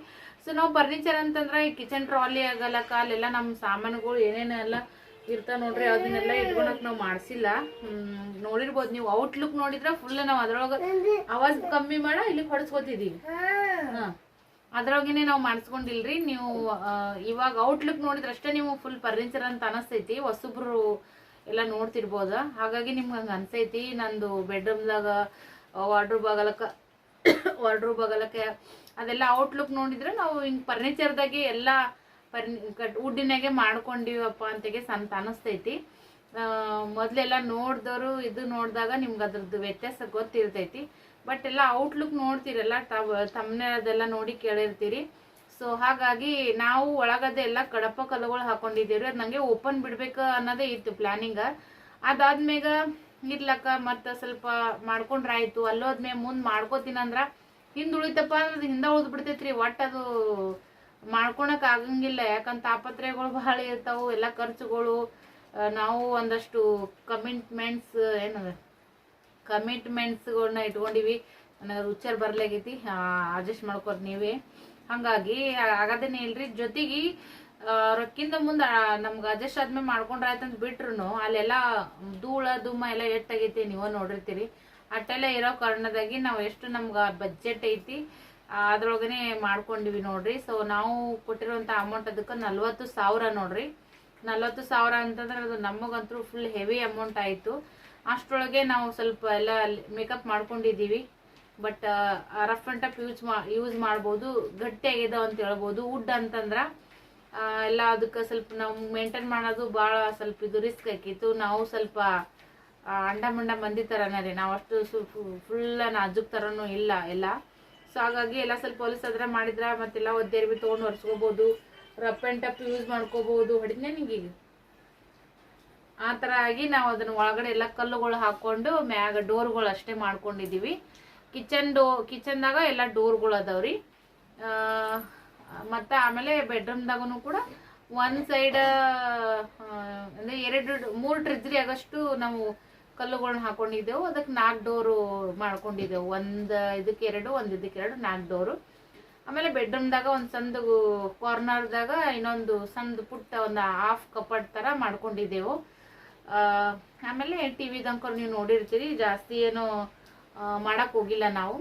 ಸೊ ನಾವು ಫರ್ನಿಚರ್ ಅಂತಂದ್ರೆ ಈ ಕಿಚನ್ ಟ್ರಾಲಿ ಆಗಲ್ಲ ಕಾಲೆಲ್ಲ ನಮ್ಮ ಸಾಮಾನುಗಳು ಏನೇನೆಲ್ಲ ಇರ್ತಾವ ನೋಡ್ರಿ ಅದನ್ನೆಲ್ಲ ಇಟ್ಕೊಳಕ್ ನಾವು ಮಾಡಿಸಿಲ್ಲ. ಹ್ಮ್, ನೋಡಿರ್ಬೋದು ನೀವು ಔಟ್ಲುಕ್ ನೋಡಿದ್ರೆ ಫುಲ್ ನಾವು ಅದ್ರೊಳಗೆ ಅವಾಜ್ ಕಮ್ಮಿ ಮಾಡ ಇಲ್ಲಿ ಹೊಡ್ಸ್ಕೊತಿದೀವಿ. ಹಾ. ಅದ್ರೊಳಗೇನೆ ನಾವು ಮಾಡಿಸ್ಕೊಂಡಿಲ್ರಿ. ನೀವು ಇವಾಗ ಔಟ್ಲುಕ್ ನೋಡಿದ್ರಷ್ಟೇ ನೀವು ಫುಲ್ ಫರ್ನಿಚರ್ ಅಂತ ಅನಿಸ್ತೈತಿ. ಹೊಸಬ್ರು ಎಲ್ಲ ನೋಡ್ತಿರ್ಬೋದ? ಹಾಗಾಗಿ ನಿಮ್ಗೆ ಹಂಗೆ ಅನ್ಸೈತಿ. ನಂದು ಬೆಡ್ರೂಮ್ದಾಗ ವಾರ್ಡ್ರೂಬ್ ಆಗಲಕ್ಕ ವಾರ್ಡ್ರೂಬ್ ಆಗಲಕ್ಕೆ ಅದೆಲ್ಲ ಔಟ್ಲುಕ್ ನೋಡಿದ್ರೆ ನಾವು ಹಿಂಗೆ ಫರ್ನಿಚರ್ದಾಗೆ ಎಲ್ಲ ಫರ್ನಿ ಕಟ್ ವುಡ್ಡಿನಾಗೆ ಮಾಡ್ಕೊಂಡಿವಪ್ಪ ಅಂತೆಗೆ ಸಂತ ಅನಿಸ್ತೈತಿ. ಮೊದಲೆಲ್ಲ ನೋಡಿದವರು ಇದು ನೋಡಿದಾಗ ನಿಮ್ಗೆ ಅದ್ರದ್ದು ವ್ಯತ್ಯಾಸ ಗೊತ್ತಿರ್ತೈತಿ. ಬಟ್ ಎಲ್ಲ ಔಟ್ಲುಕ್ ನೋಡ್ತೀರಲ್ಲ ತಮ್ಮನೆ ಅದೆಲ್ಲ ನೋಡಿ ಕೇಳಿರ್ತೀರಿ. ಸೊ ಹಾಗಾಗಿ ನಾವು ಒಳಗದೆ ಎಲ್ಲ ಕಡಪ ಕಲ್ಲುಗಳು ಹಾಕೊಂಡಿದ್ದೀವಿ ಅದು ನನಗೆ ಓಪನ್ ಬಿಡ್ಬೇಕು ಅನ್ನೋದೇ ಇತ್ತು ಪ್ಲಾನಿಂಗ ಅದಾದ್ಮೇಗ ಇರ್ಲಕ್ಕ, ಮತ್ತೆ ಸ್ವಲ್ಪ ಮಾಡ್ಕೊಂಡ್ರೆ ಆಯ್ತು ಅಲ್ಲೋದ್ಮೇ ಮುಂದೆ ಮಾಡ್ಕೋತೀನಿ ಅಂದ್ರ ಹಿಂದ್ ಉಳಿತಪ್ಪ ಅಂದ್ರೆ ಹಿಂದೆ ಉಳ್ದು ಬಿಡ್ತೈತ್ರಿ. ಒಟ್ಟು ಅದು ಮಾಡ್ಕೊಳಕ್ ಆಗಂಗಿಲ್ಲ. ಯಾಕಂತ ತಾಪತ್ರೆಗಳು ಬಹಳ ಇರ್ತಾವು. ಎಲ್ಲ ಖರ್ಚುಗಳು ನಾವು ಒಂದಷ್ಟು ಕಮಿಟ್ಮೆಂಟ್ಸ್ ಏನದ ಕಮಿಟ್ಮೆಂಟ್ಸ್ಗಳನ್ನ ಇಟ್ಕೊಂಡಿವಿ. ನನಗೆ ರುಚರ್ ಬರ್ಲಾಗೈತಿ. ಅಡ್ಜಸ್ಟ್ ಮಾಡ್ಕೊರಿ ನೀವೇ. ಹಂಗಾಗಿ ಆಗದೇನೆ ಇಲ್ರಿ, ಜೊತೆಗೆ ರೊಕ್ಕಿಂದ ಮುಂದೆ ನಮ್ಗೆ ಅಡ್ಜಸ್ಟ್ ಆದ್ಮೇಲೆ ಮಾಡ್ಕೊಂಡ್ರೆ ಆಯ್ತಂತ ಬಿಟ್ರು ಅಲ್ಲೆಲ್ಲ ಧೂಳ, ಧೂಮ ಎಲ್ಲ ಎಷ್ಟಾಗೈತಿ ನೀವು ನೋಡಿರ್ತೀರಿ. ಅಟ್ಟೆಲ್ಲ ಇರೋ ಕಾರಣದಾಗಿ ನಾವು ಎಷ್ಟು ನಮ್ಗೆ ಬಜೆಟ್ ಐತಿ, ಅದ್ರೊಳಗನೆ ಮಾಡ್ಕೊಂಡಿವಿ ನೋಡ್ರಿ. ಸೊ ನಾವು ಕೊಟ್ಟಿರುವಂಥ ಅಮೌಂಟ್ ಅದಕ್ಕೆ ನಲ್ವತ್ತು ಸಾವಿರ ನೋಡ್ರಿ. ನಲ್ವತ್ತು ಸಾವಿರ ಅಂತಂದ್ರೆ ಅದು ನಮಗಂತೂ ಫುಲ್ ಹೆವಿ ಅಮೌಂಟ್ ಆಯಿತು. ಅಷ್ಟರೊಳಗೆ ನಾವು ಸ್ವಲ್ಪ ಎಲ್ಲ ಮೇಕಪ್ ಮಾಡ್ಕೊಂಡಿದ್ದೀವಿ. But rough and tough use ಮಾ ಯೂಸ್ ಮಾಡ್ಬೋದು. ಗಟ್ಟಿ ಆಗ್ಯದ ಅಂತ ಹೇಳ್ಬೋದು. ವುಡ್ ಅಂತಂದ್ರೆ ಎಲ್ಲ ಅದಕ್ಕೆ ಸ್ವಲ್ಪ ನಾವು ಮೇಂಟೈನ್ ಮಾಡೋದು ಭಾಳ ಸ್ವಲ್ಪ ಇದು ರಿಸ್ಕ್ ಆಕಿತ್ತು ನಾವು ಸ್ವಲ್ಪ ಅಂಡ ಮಂಡ ಮಂದಿ ಥರನೇ ನಾವು ಅಷ್ಟು ಫುಲ್ ನಾಜುಕ್ ಥರನೂ ಇಲ್ಲ ಎಲ್ಲ. ಸೊ ಹಾಗಾಗಿ ಎಲ್ಲ ಸ್ವಲ್ಪ ಹೊಲಸಾದ್ರೆ ಮಾಡಿದ್ರೆ ಮತ್ತೆಲ್ಲ ಒದ್ದೇರಿ ಬಿ ತೊಗೊಂಡು ಒರೆಸ್ಕೋಬೋದು. ರಫ್ ಆ್ಯಂಡ್ ಟಫ್ ಯೂಸ್ ಮಾಡ್ಕೋಬೋದು. ಹೊಡಿದ್ನೇ ನಿಂಗೆ ಆ ಥರ ಆಗಿ ನಾವು ಅದನ್ನ ಒಳಗಡೆ ಎಲ್ಲ ಕಲ್ಲುಗಳು ಹಾಕೊಂಡು ಮ್ಯಾಗ ಡೋರ್ಗಳು ಅಷ್ಟೇ ಮಾಡ್ಕೊಂಡಿದ್ದೀವಿ ಕಿಚನ್ ಡೋ ಕಿಚನ್ದಾಗ ಎಲ್ಲ ಡೋರ್ಗಳು ಅದಾವ್ರಿ ಮತ್ತು ಆಮೇಲೆ ಬೆಡ್ರೂಮ್ದಾಗೂ ಕೂಡ ಒನ್ ಸೈಡ್ ಅಂದ್ರೆ ಎರಡು, ಮೂರು ಟ್ರಿಜ್ರಿ ಆಗಷ್ಟು ನಾವು ಕಲ್ಲುಗಳನ್ನ ಹಾಕೊಂಡಿದ್ದೆವು. ಅದಕ್ಕೆ ನಾಲ್ಕು ಡೋರು ಮಾಡ್ಕೊಂಡಿದ್ದೆವು. ಒಂದು ಇದಕ್ಕೆ ಎರಡು, ಒಂದು ಇದಕ್ಕೆ ಎರಡು ನಾಲ್ಕು ಡೋರು. ಆಮೇಲೆ ಬೆಡ್ರೂಮ್ದಾಗ ಒಂದು ಕಾರ್ನರ್ ಕಾರ್ನರ್ದಾಗ ಇನ್ನೊಂದು ಸಂದ್ ಪುಟ್ಟ ಒಂದು ಹಾಫ್ ಕಪಡ್ ಥರ ಮಾಡ್ಕೊಂಡಿದ್ದೆವು. ಆಮೇಲೆ ಟಿ ವಿದಂಕರ್ ನೀವು ನೋಡಿರ್ತೀರಿ, ಜಾಸ್ತಿ ಏನು ಮಾಡಕ್ಕೆ ಹೋಗಿಲ್ಲ ನಾವು.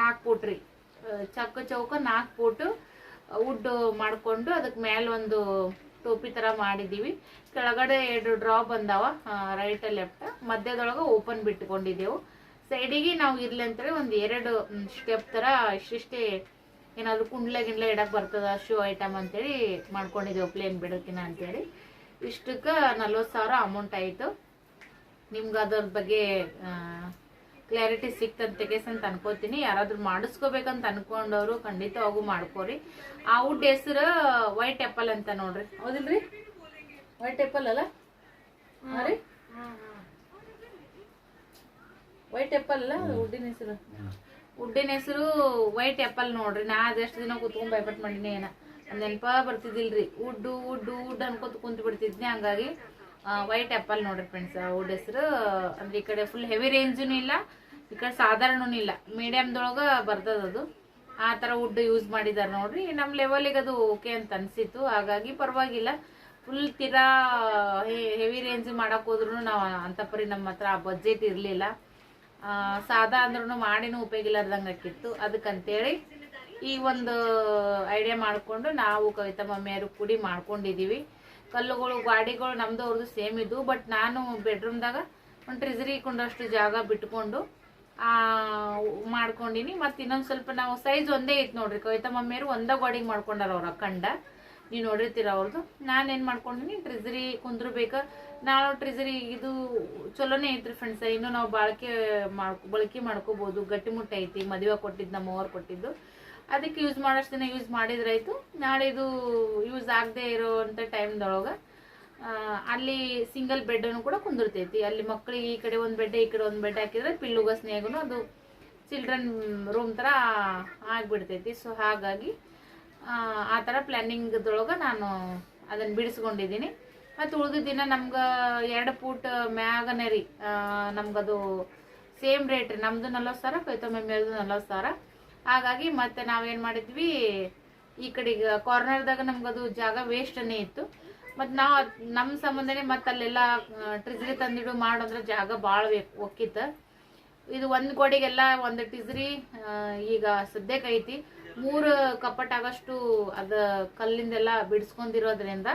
ನಾಲ್ಕು ಫೂಟ್ ರೀ. ಚಕ್ಕ ಚೌಕ ನಾಲ್ಕು ಫೂಟು ವುಡ್ ಮಾಡಿಕೊಂಡು ಅದಕ್ಕೆ ಮೇಲೆ ಒಂದು ಟೋಪಿ ಥರ ಮಾಡಿದ್ದೀವಿ. ಕೆಳಗಡೆ ಎರಡು ಡ್ರಾ ಬಂದಾವ ರೈಟ್ ಲೆಫ್ಟ್ ಮಧ್ಯದೊಳಗೆ ಓಪನ್ ಬಿಟ್ಕೊಂಡಿದ್ದೆವು. ಸೈಡಿಗೆ ನಾವು ಇರಲಿ ಅಂತೇಳಿ ಒಂದು ಎರಡು ಸ್ಟೆಪ್ ಥರ ಇಷ್ಟಿಷ್ಟೇ ಏನಾದರೂ ಕುಂಡ್ಲೆ ಗಿಂಡ್ಲೆ ಇಡಕ್ಕೆ ಬರ್ತದ ಶೂ ಐಟಮ್ ಅಂತೇಳಿ ಮಾಡ್ಕೊಂಡಿದ್ದೆವು ಪ್ಲೇನ್ ಬಿಡೋಕಿನ ಅಂತೇಳಿ. ಇಷ್ಟಕ್ಕೆ ನಲ್ವತ್ತು ಸಾವಿರ ಅಮೌಂಟ್ ಆಯಿತು. ನಿಮ್ಗೆ ಅದ್ರ ಬಗ್ಗೆ ಕ್ಲಾರಿಟಿ ಸಿಕ್ತಂತ ಅಂತ ಅನ್ಕೋತೀನಿ. ಯಾರಾದ್ರೂ ಮಾಡಿಸ್ಕೋಬೇಕಂತ ಅನ್ಕೊಂಡವ್ರು ಖಂಡಿತವಾಗೂ ಮಾಡ್ಕೋರಿ. ಆ ವುಡ್ ಹೆಸರು ವೈಟ್ ಆ್ಯಪಲ್ ಅಂತ ನೋಡ್ರಿ. ಹೌದಿಲ್ರಿ? ವೈಟ್ ಆ್ಯಪಲ್ ಅಲ್ಲ? ರೀ? ವೈಟ್ ಆ್ಯಪಲ್ ಅಲ್ಲ ಉಡ್ಡಿನ ಹೆಸರು? ಉಡ್ಡಿನ ಹೆಸರು ವೈಟ್ ಆ್ಯಪಲ್ ನೋಡ್ರಿ. ನಾ ಅದೆಷ್ಟು ದಿನ ಕುತ್ಕೊಂಡ್ ಬೈಬಟ್ ಮಾಡಿನಿ ಏನ? ನೆನಪ ಬರ್ತಿದ್ದಿಲ್ರಿ. ಉಡ್ಡು ಉಡ್ಡು ಉಡ್ ಅನ್ಕೋತ ಕುಂತ ಬಿಡ್ತಿದ್ನಿ. ಹಂಗಾಗಿ ವೈಟ್ ಆ್ಯಪಲ್ ನೋಡ್ರಿ ಫ್ರೆಂಡ್ಸ್ ಉಡ್ ಹೆಸರು, ಅಂದ್ರೆ ಈ ಕಡೆ ಫುಲ್ ಹೆವಿ ರೇಂಜೂ ಇಲ್ಲ. ಈ ಕಡೆ ಸಾಧಾರಣನೂ ಇಲ್ಲ. ಮೀಡಿಯಮ್ದೊಳಗೆ ಬರ್ತದದು ಆ ಥರ ವುಡ್ ಯೂಸ್ ಮಾಡಿದಾರೆ ನೋಡ್ರಿ. ನಮ್ಮ ಲೆವೆಲಿಗೆ ಅದು ಓಕೆ ಅಂತ ಅನಿಸಿತ್ತು. ಹಾಗಾಗಿ ಪರವಾಗಿಲ್ಲ. ಫುಲ್ ತೀರಾ ಹೆವಿ ರೇಂಜ್ ಮಾಡಕ್ ಹೋದ್ರೂ ನಾವು ಅಂತ ಪರಿ ನಮ್ಮ ಹತ್ರ ಆ ಬಜೆಟ್ ಇರಲಿಲ್ಲ. ಸಾದಾ ಅಂದ್ರೂ ಮಾಡಿನೂ ಉಪಯೋಗ ಆಕಿತ್ತು ಅದಕ್ಕಂತೇಳಿ ಈ ಒಂದು ಐಡಿಯಾ ಮಾಡಿಕೊಂಡು ನಾವು ಕವಿತಾ ಮಮ್ಮಿಯರು ಕೂಡಿ ಮಾಡ್ಕೊಂಡಿದ್ದೀವಿ ಕಲ್ಲುಗಳು, ಗಾಡಿಗಳು ನಮ್ದು ಅವ್ರದ್ದು ಸೇಮ್ ಇದ್ವು ಬಟ್ ನಾನು ಬೆಡ್ರೂಮ್ದಾಗ ಒಂದು ಟ್ರಿಜರಿ ಕೊಂಡಷ್ಟು ಜಾಗ ಬಿಟ್ಕೊಂಡು ಮಾಡ್ಕೊಂಡಿನಿ. ಮತ್ತು ಇನ್ನೊಂದು ಸ್ವಲ್ಪ ನಾವು ಸೈಜ್ ಒಂದೇ ಇತ್ತು ನೋಡ್ರಿ. ಕವಿತಾ ಮಮ್ಮಿಯರು ಒಂದೇ ಗಾಡಿಗೆ ಮಾಡ್ಕೊಂಡಾರ ಅವ್ರ ಅಕ್ಕಂಡ ನೀವು ನೋಡಿರ್ತೀರ ಅವ್ರದ್ದು ನಾನೇನು ಮಾಡ್ಕೊಂಡಿನಿ ಟ್ರಿಜರಿ ಕುಂದ್ರಬೇಕ ನಾವು ಟ್ರಿಜರಿ ಇದು ಚಲೋನೇ ಐತ್ರಿ ಫ್ರೆಂಡ್ಸ್ ಇನ್ನೂ ನಾವು ಬಾಳಿಕೆ ಮಾಡ್ಕೊ, ಬಳಕೆ ಮಾಡ್ಕೋಬೋದು. ಗಟ್ಟಿಮುಟ್ಟ ಐತಿ. ಮದುವೆ ಕೊಟ್ಟಿದ್ದು, ನಮ್ಮವ್ರು ಕೊಟ್ಟಿದ್ದು. ಅದಕ್ಕೆ ಯೂಸ್ ಮಾಡೋಷ್ಟು ದಿನ ಯೂಸ್ ಮಾಡಿದ್ರಾಯ್ತು. ನಾಳೆ ಇದು ಯೂಸ್ ಆಗದೆ ಇರೋವಂಥ ಟೈಮ್ದೊಳಗೆ ಅಲ್ಲಿ ಸಿಂಗಲ್ ಬೆಡ್ಡನ್ನು ಕೂಡ ಕುಂದಿರ್ತೈತಿ. ಅಲ್ಲಿ ಮಕ್ಕಳಿಗೆ ಈ ಕಡೆ ಒಂದು ಬೆಡ್ ಈ ಕಡೆ ಒಂದು ಬೆಡ್ ಹಾಕಿದ್ರೆ ಪಿಲ್ಲುಗ ಸ್ನೇಹಗೂ ಅದು ಚಿಲ್ಡ್ರನ್ ರೂಮ್ ಥರ ಆಗಿಬಿಡ್ತೈತಿ. ಸೊ ಹಾಗಾಗಿ ಆ, ಥರ ಪ್ಲ್ಯಾನಿಂಗ್ದೊಳಗೆ ನಾನು ಅದನ್ನು ಬಿಡಿಸ್ಕೊಂಡಿದ್ದೀನಿ. ಮತ್ತು ಉಳಿದ ದಿನ ನಮ್ಗೆ ಎರಡು ಫೂಟ್ ಮ್ಯಾಗನೇ ರೀ ಅದು ಸೇಮ್ ರೇಟ್ ರೀ. ನಮ್ಮದು ನಲ್ವತ್ತು ಸಾವಿರ ಕೈತೊಮ್ಮೆ ಮೇಲ್ದು ನಲ್ವತ್ತು ಸಾವಿರ. ಹಾಗಾಗಿ ಮತ್ತೆ ನಾವೇನು ಮಾಡಿದ್ವಿ, ಈ ಕಡೆಗೆ ಕಾರ್ನರ್ದಾಗ ನಮ್ಗದು ಜಾಗ ವೇಸ್ಟನೇ ಇತ್ತು. ಮತ್ತು ನಾವು ನಮ್ಮ ಸಂಬಂಧನೇ ಮತ್ತೆ ಅಲ್ಲೆಲ್ಲ ಟ್ರಿಜ್ರಿ ತಂದಿಡು ಮಾಡೋದ್ರ ಜಾಗ ಭಾಳ ಬೇಕು ಒಕ್ಕಿತ್ತು. ಇದು ಒಂದು ಕೋಡಿಗೆಲ್ಲ ಒಂದು ಟಿಜ್ರಿ ಈಗ ಸದ್ಯಕ್ಕೆ ಐತಿ. ಮೂರು ಕಪ್ಪಟ್ ಆಗಷ್ಟು ಅದ ಕಲ್ಲಿಂದೆಲ್ಲ ಬಿಡಿಸ್ಕೊಂಡಿರೋದ್ರಿಂದ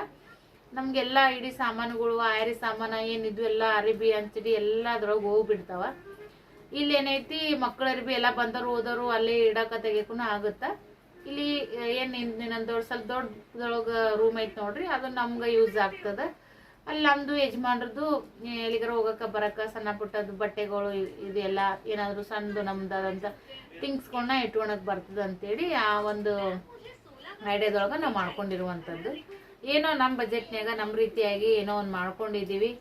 ನಮ್ಗೆಲ್ಲ ಇಡೀ ಸಾಮಾನುಗಳು, ಆಯರಿ ಸಾಮಾನು ಏನಿದ್ವು ಎಲ್ಲ ಅರಿಬಿ ಅಂಚಡಿ ಎಲ್ಲ ಅದ್ರೊಳಗೆ ಹೋಗ್ಬಿಡ್ತಾವ. ಇಲ್ಲಿ ಏನೈತಿ, ಮಕ್ಕಳರ್ ಬಿ ಎಲ್ಲ ಬಂದರು, ಹೋದರು, ಅಲ್ಲೇ ಇಡಕ ತೆಗಿಯಕ್ಕೂ ಆಗುತ್ತ? ಇಲ್ಲಿ ಏನ್ ಇನ್ನೊಂದು ಸ್ವಲ್ಪ ದೊಡ್ಡದೊಳಗ ರೂಮ್ ಐತಿ ನೋಡ್ರಿ ಅದು ನಮ್ಗೆ ಯೂಸ್ ಆಗ್ತದ. ಅಲ್ಲಿ ನಮ್ದು ಯಜಮಾನ್ರದ್ದು ಎಲ್ಲಿಗಾರ ಹೋಗಕ್ಕ ಬರಕ, ಸಣ್ಣ ಪುಟ್ಟದ್ದು ಬಟ್ಟೆಗಳು ಇದೆಲ್ಲ ಏನಾದ್ರು ಸಣ್ಣದು ನಮ್ದಾದಂತ ತಿಂಗ್ಸ್ಗಳನ್ನ ಇಟ್ಕೊಳಕ್ ಬರ್ತದ ಅಂತೇಳಿ ಆ ಒಂದು ಐಡಿಯಾದೊಳಗೆ ನಾವು ಮಾಡ್ಕೊಂಡಿರುವಂಥದ್ದು ಏನೋ ನಮ್ಮ ಬಜೆಟ್ನ್ಯಾಗ ನಮ್ಮ ರೀತಿಯಾಗಿ ಏನೋ ಒಂದು ಮಾಡ್ಕೊಂಡಿದ್ದೀವಿ.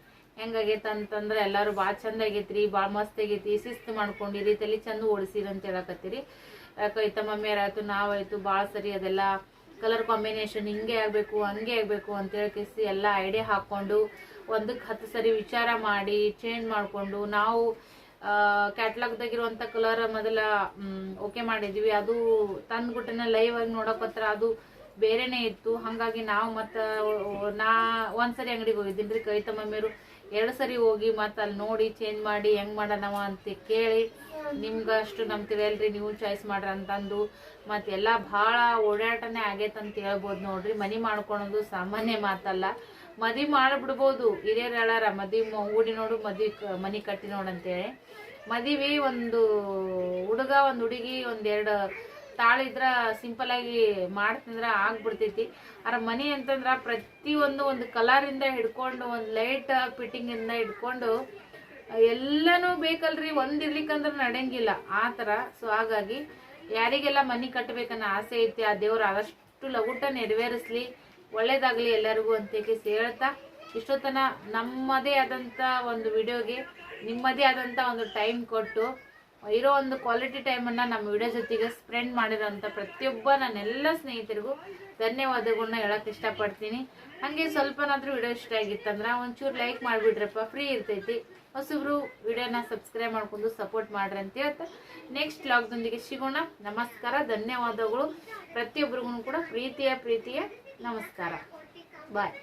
ಹೆಂಗಾಗೈತೆ ಅಂತಂದ್ರೆ ಎಲ್ಲರೂ ಭಾಳ ಚಂದ ಆಗೈತ್ರಿ ಭಾಳ ಮಸ್ತ್ ಆಗೈತಿ ಶಿಸ್ತು ಮಾಡ್ಕೊಂಡಿರಿ, ತಲೆ ಚಂದ ಓಡಿಸಿರಿ ಅಂತ ಹೇಳಕತ್ತೀರಿ. ಕೈತ ಮಮ್ಮಿಯರಾಯ್ತು ನಾವಾಯ್ತು ಭಾಳ ಸರಿ ಅದೆಲ್ಲ ಕಲರ್ ಕಾಂಬಿನೇಷನ್ ಹಿಂಗೆ ಆಗಬೇಕು, ಹಂಗೆ ಆಗಬೇಕು ಅಂತ ಹೇಳ್ಕಿಸಿ ಎಲ್ಲ ಐಡಿಯಾ ಹಾಕ್ಕೊಂಡು ಒಂದಕ್ಕೆ ಹತ್ತು ಸರಿ ವಿಚಾರ ಮಾಡಿ ಚೇಂಜ್ ಮಾಡಿಕೊಂಡು ನಾವು ಕ್ಯಾಟ್ಲಾಗ್ದಾಗಿರುವಂಥ ಕಲರ್ ಮೊದಲ ಓಕೆ ಮಾಡಿದ್ವಿ. ಅದು ತಂದ್ಬಿಟ್ಟನ ಲೈವ್ ಆಗಿ ನೋಡೋಕತ್ರ ಅದು ಬೇರೆನೇ ಇತ್ತು. ಹಾಗಾಗಿ ನಾವು ಮತ್ತು, ನಾ ಒಂದ್ಸರಿ ಅಂಗಡಿಗೆ ಹೋಗಿದ್ದೀನಿ ರೀ ಕವಿತಾ ಮಮ್ಮಿಯರು ಎರಡು ಸರಿ ಹೋಗಿ ಮತ್ತು ಅಲ್ಲಿ ನೋಡಿ ಚೇಂಜ್ ಮಾಡಿ ಹೆಂಗೆ ಮಾಡೋಣವ ಅಂತ ಕೇಳಿ, ನಿಮ್ಗೆ ಅಷ್ಟು ನಮ್ ತಿಳಿಯಲ್ರಿ ನೀವು ಚಾಯ್ಸ್ ಮಾಡ್ರಿ ಅಂತಂದು. ಮತ್ತು ಎಲ್ಲ ಭಾಳ ಓಡಾಟನೇ ಆಗೈತೆ ಅಂತ ಹೇಳ್ಬೋದು ನೋಡ್ರಿ. ಮನಿ ಮಾಡ್ಕೊಳೋದು ಸಾಮಾನ್ಯ ಮಾತಲ್ಲ. ಮದಿ ಮಾಡಿಬಿಡ್ಬೋದು. ಹಿರಿಯರು ಹೇಳಾರ ಮದಿ ಊಡಿ ನೋಡು, ಮದಿ ಮನಿ ಕಟ್ಟಿ ನೋಡಂತೇಳಿ ಮದುವೆ ಒಂದು ಹುಡುಗ, ಒಂದು ಹುಡುಗಿ ಒಂದೆರಡು ತಾಳಿದ್ರ ಸಿಂಪಲ್ ಆಗಿ ಮಾಡ್ತಿದ್ರ ಆಗ್ಬಿಡ್ತೈತಿ. ಅರ ಮನಿ ಅಂತಂದ್ರ ಪ್ರತಿಯೊಂದು ಒಂದು ಕಲರಿಂದ ಹಿಡ್ಕೊಂಡು, ಒಂದು ಲೈಟ್ ಫಿಟ್ಟಿಂಗ್ ಇಂದ ಹಿಡ್ಕೊಂಡು, ಎಲ್ಲನೂ ಬೇಕಲ್ರಿ, ಒಂದ್ ಇರ್ಲಿಕ್ಕಂದ್ರ ನಡೆಯಂಗಿಲ್ಲ ಆ ತರ. ಸೊ ಹಾಗಾಗಿ ಯಾರಿಗೆಲ್ಲ ಮನಿ ಕಟ್ಟಬೇಕನ್ನೋ ಆಸೆ ಐತಿ, ಆ ದೇವ್ರು ಆದಷ್ಟು ಲಗುಟ ನೆರವೇರಿಸ್ಲಿ. ಒಳ್ಳೇದಾಗ್ಲಿ ಎಲ್ಲರಿಗೂ ಅಂತ ಹೇಳ್ತಾ, ಇಷ್ಟೊತ್ತನ ನಮ್ಮದೇ ಆದಂತ ಒಂದು ವಿಡಿಯೋಗೆ ನಿಮ್ಮದೇ ಆದಂತ ಒಂದು ಟೈಮ್ ಕೊಟ್ಟು ಇರೋ ಒಂದು ಕ್ವಾಲಿಟಿ ಟೈಮನ್ನು ನಮ್ಮ ವಿಡಿಯೋ ಜೊತೆಗೆ ಸ್ಪ್ರೆಂಡ್ ಮಾಡಿರೋಂಥ ಪ್ರತಿಯೊಬ್ಬ ನನ್ನೆಲ್ಲ ಸ್ನೇಹಿತರಿಗೂ ಧನ್ಯವಾದಗಳನ್ನ ಹೇಳಕ್ಕೆ ಇಷ್ಟಪಡ್ತೀನಿ. ಹಾಗೆ ಸ್ವಲ್ಪನಾದರೂ ವಿಡಿಯೋ ಇಷ್ಟ ಆಗಿತ್ತಂದ್ರೆ ಒಂಚೂರು ಲೈಕ್ ಮಾಡಿಬಿಡ್ರಪ್ಪ ಫ್ರೀ ಇರ್ತೈತಿ. ಹೊಸಬ್ರು ವಿಡಿಯೋನ ಸಬ್ಸ್ಕ್ರೈಬ್ ಮಾಡ್ಕೊಂಡು ಸಪೋರ್ಟ್ ಮಾಡ್ರಿ ಅಂತ ಹೇಳ್ತಾ ನೆಕ್ಸ್ಟ್ ಲಾಗ್ದೊಂದಿಗೆ ಸಿಗೋಣ. ನಮಸ್ಕಾರ, ಧನ್ಯವಾದಗಳು. ಪ್ರತಿಯೊಬ್ಬರಿಗೂ ಕೂಡ ಪ್ರೀತಿಯ ಪ್ರೀತಿಯ ನಮಸ್ಕಾರ. ಬಾಯ್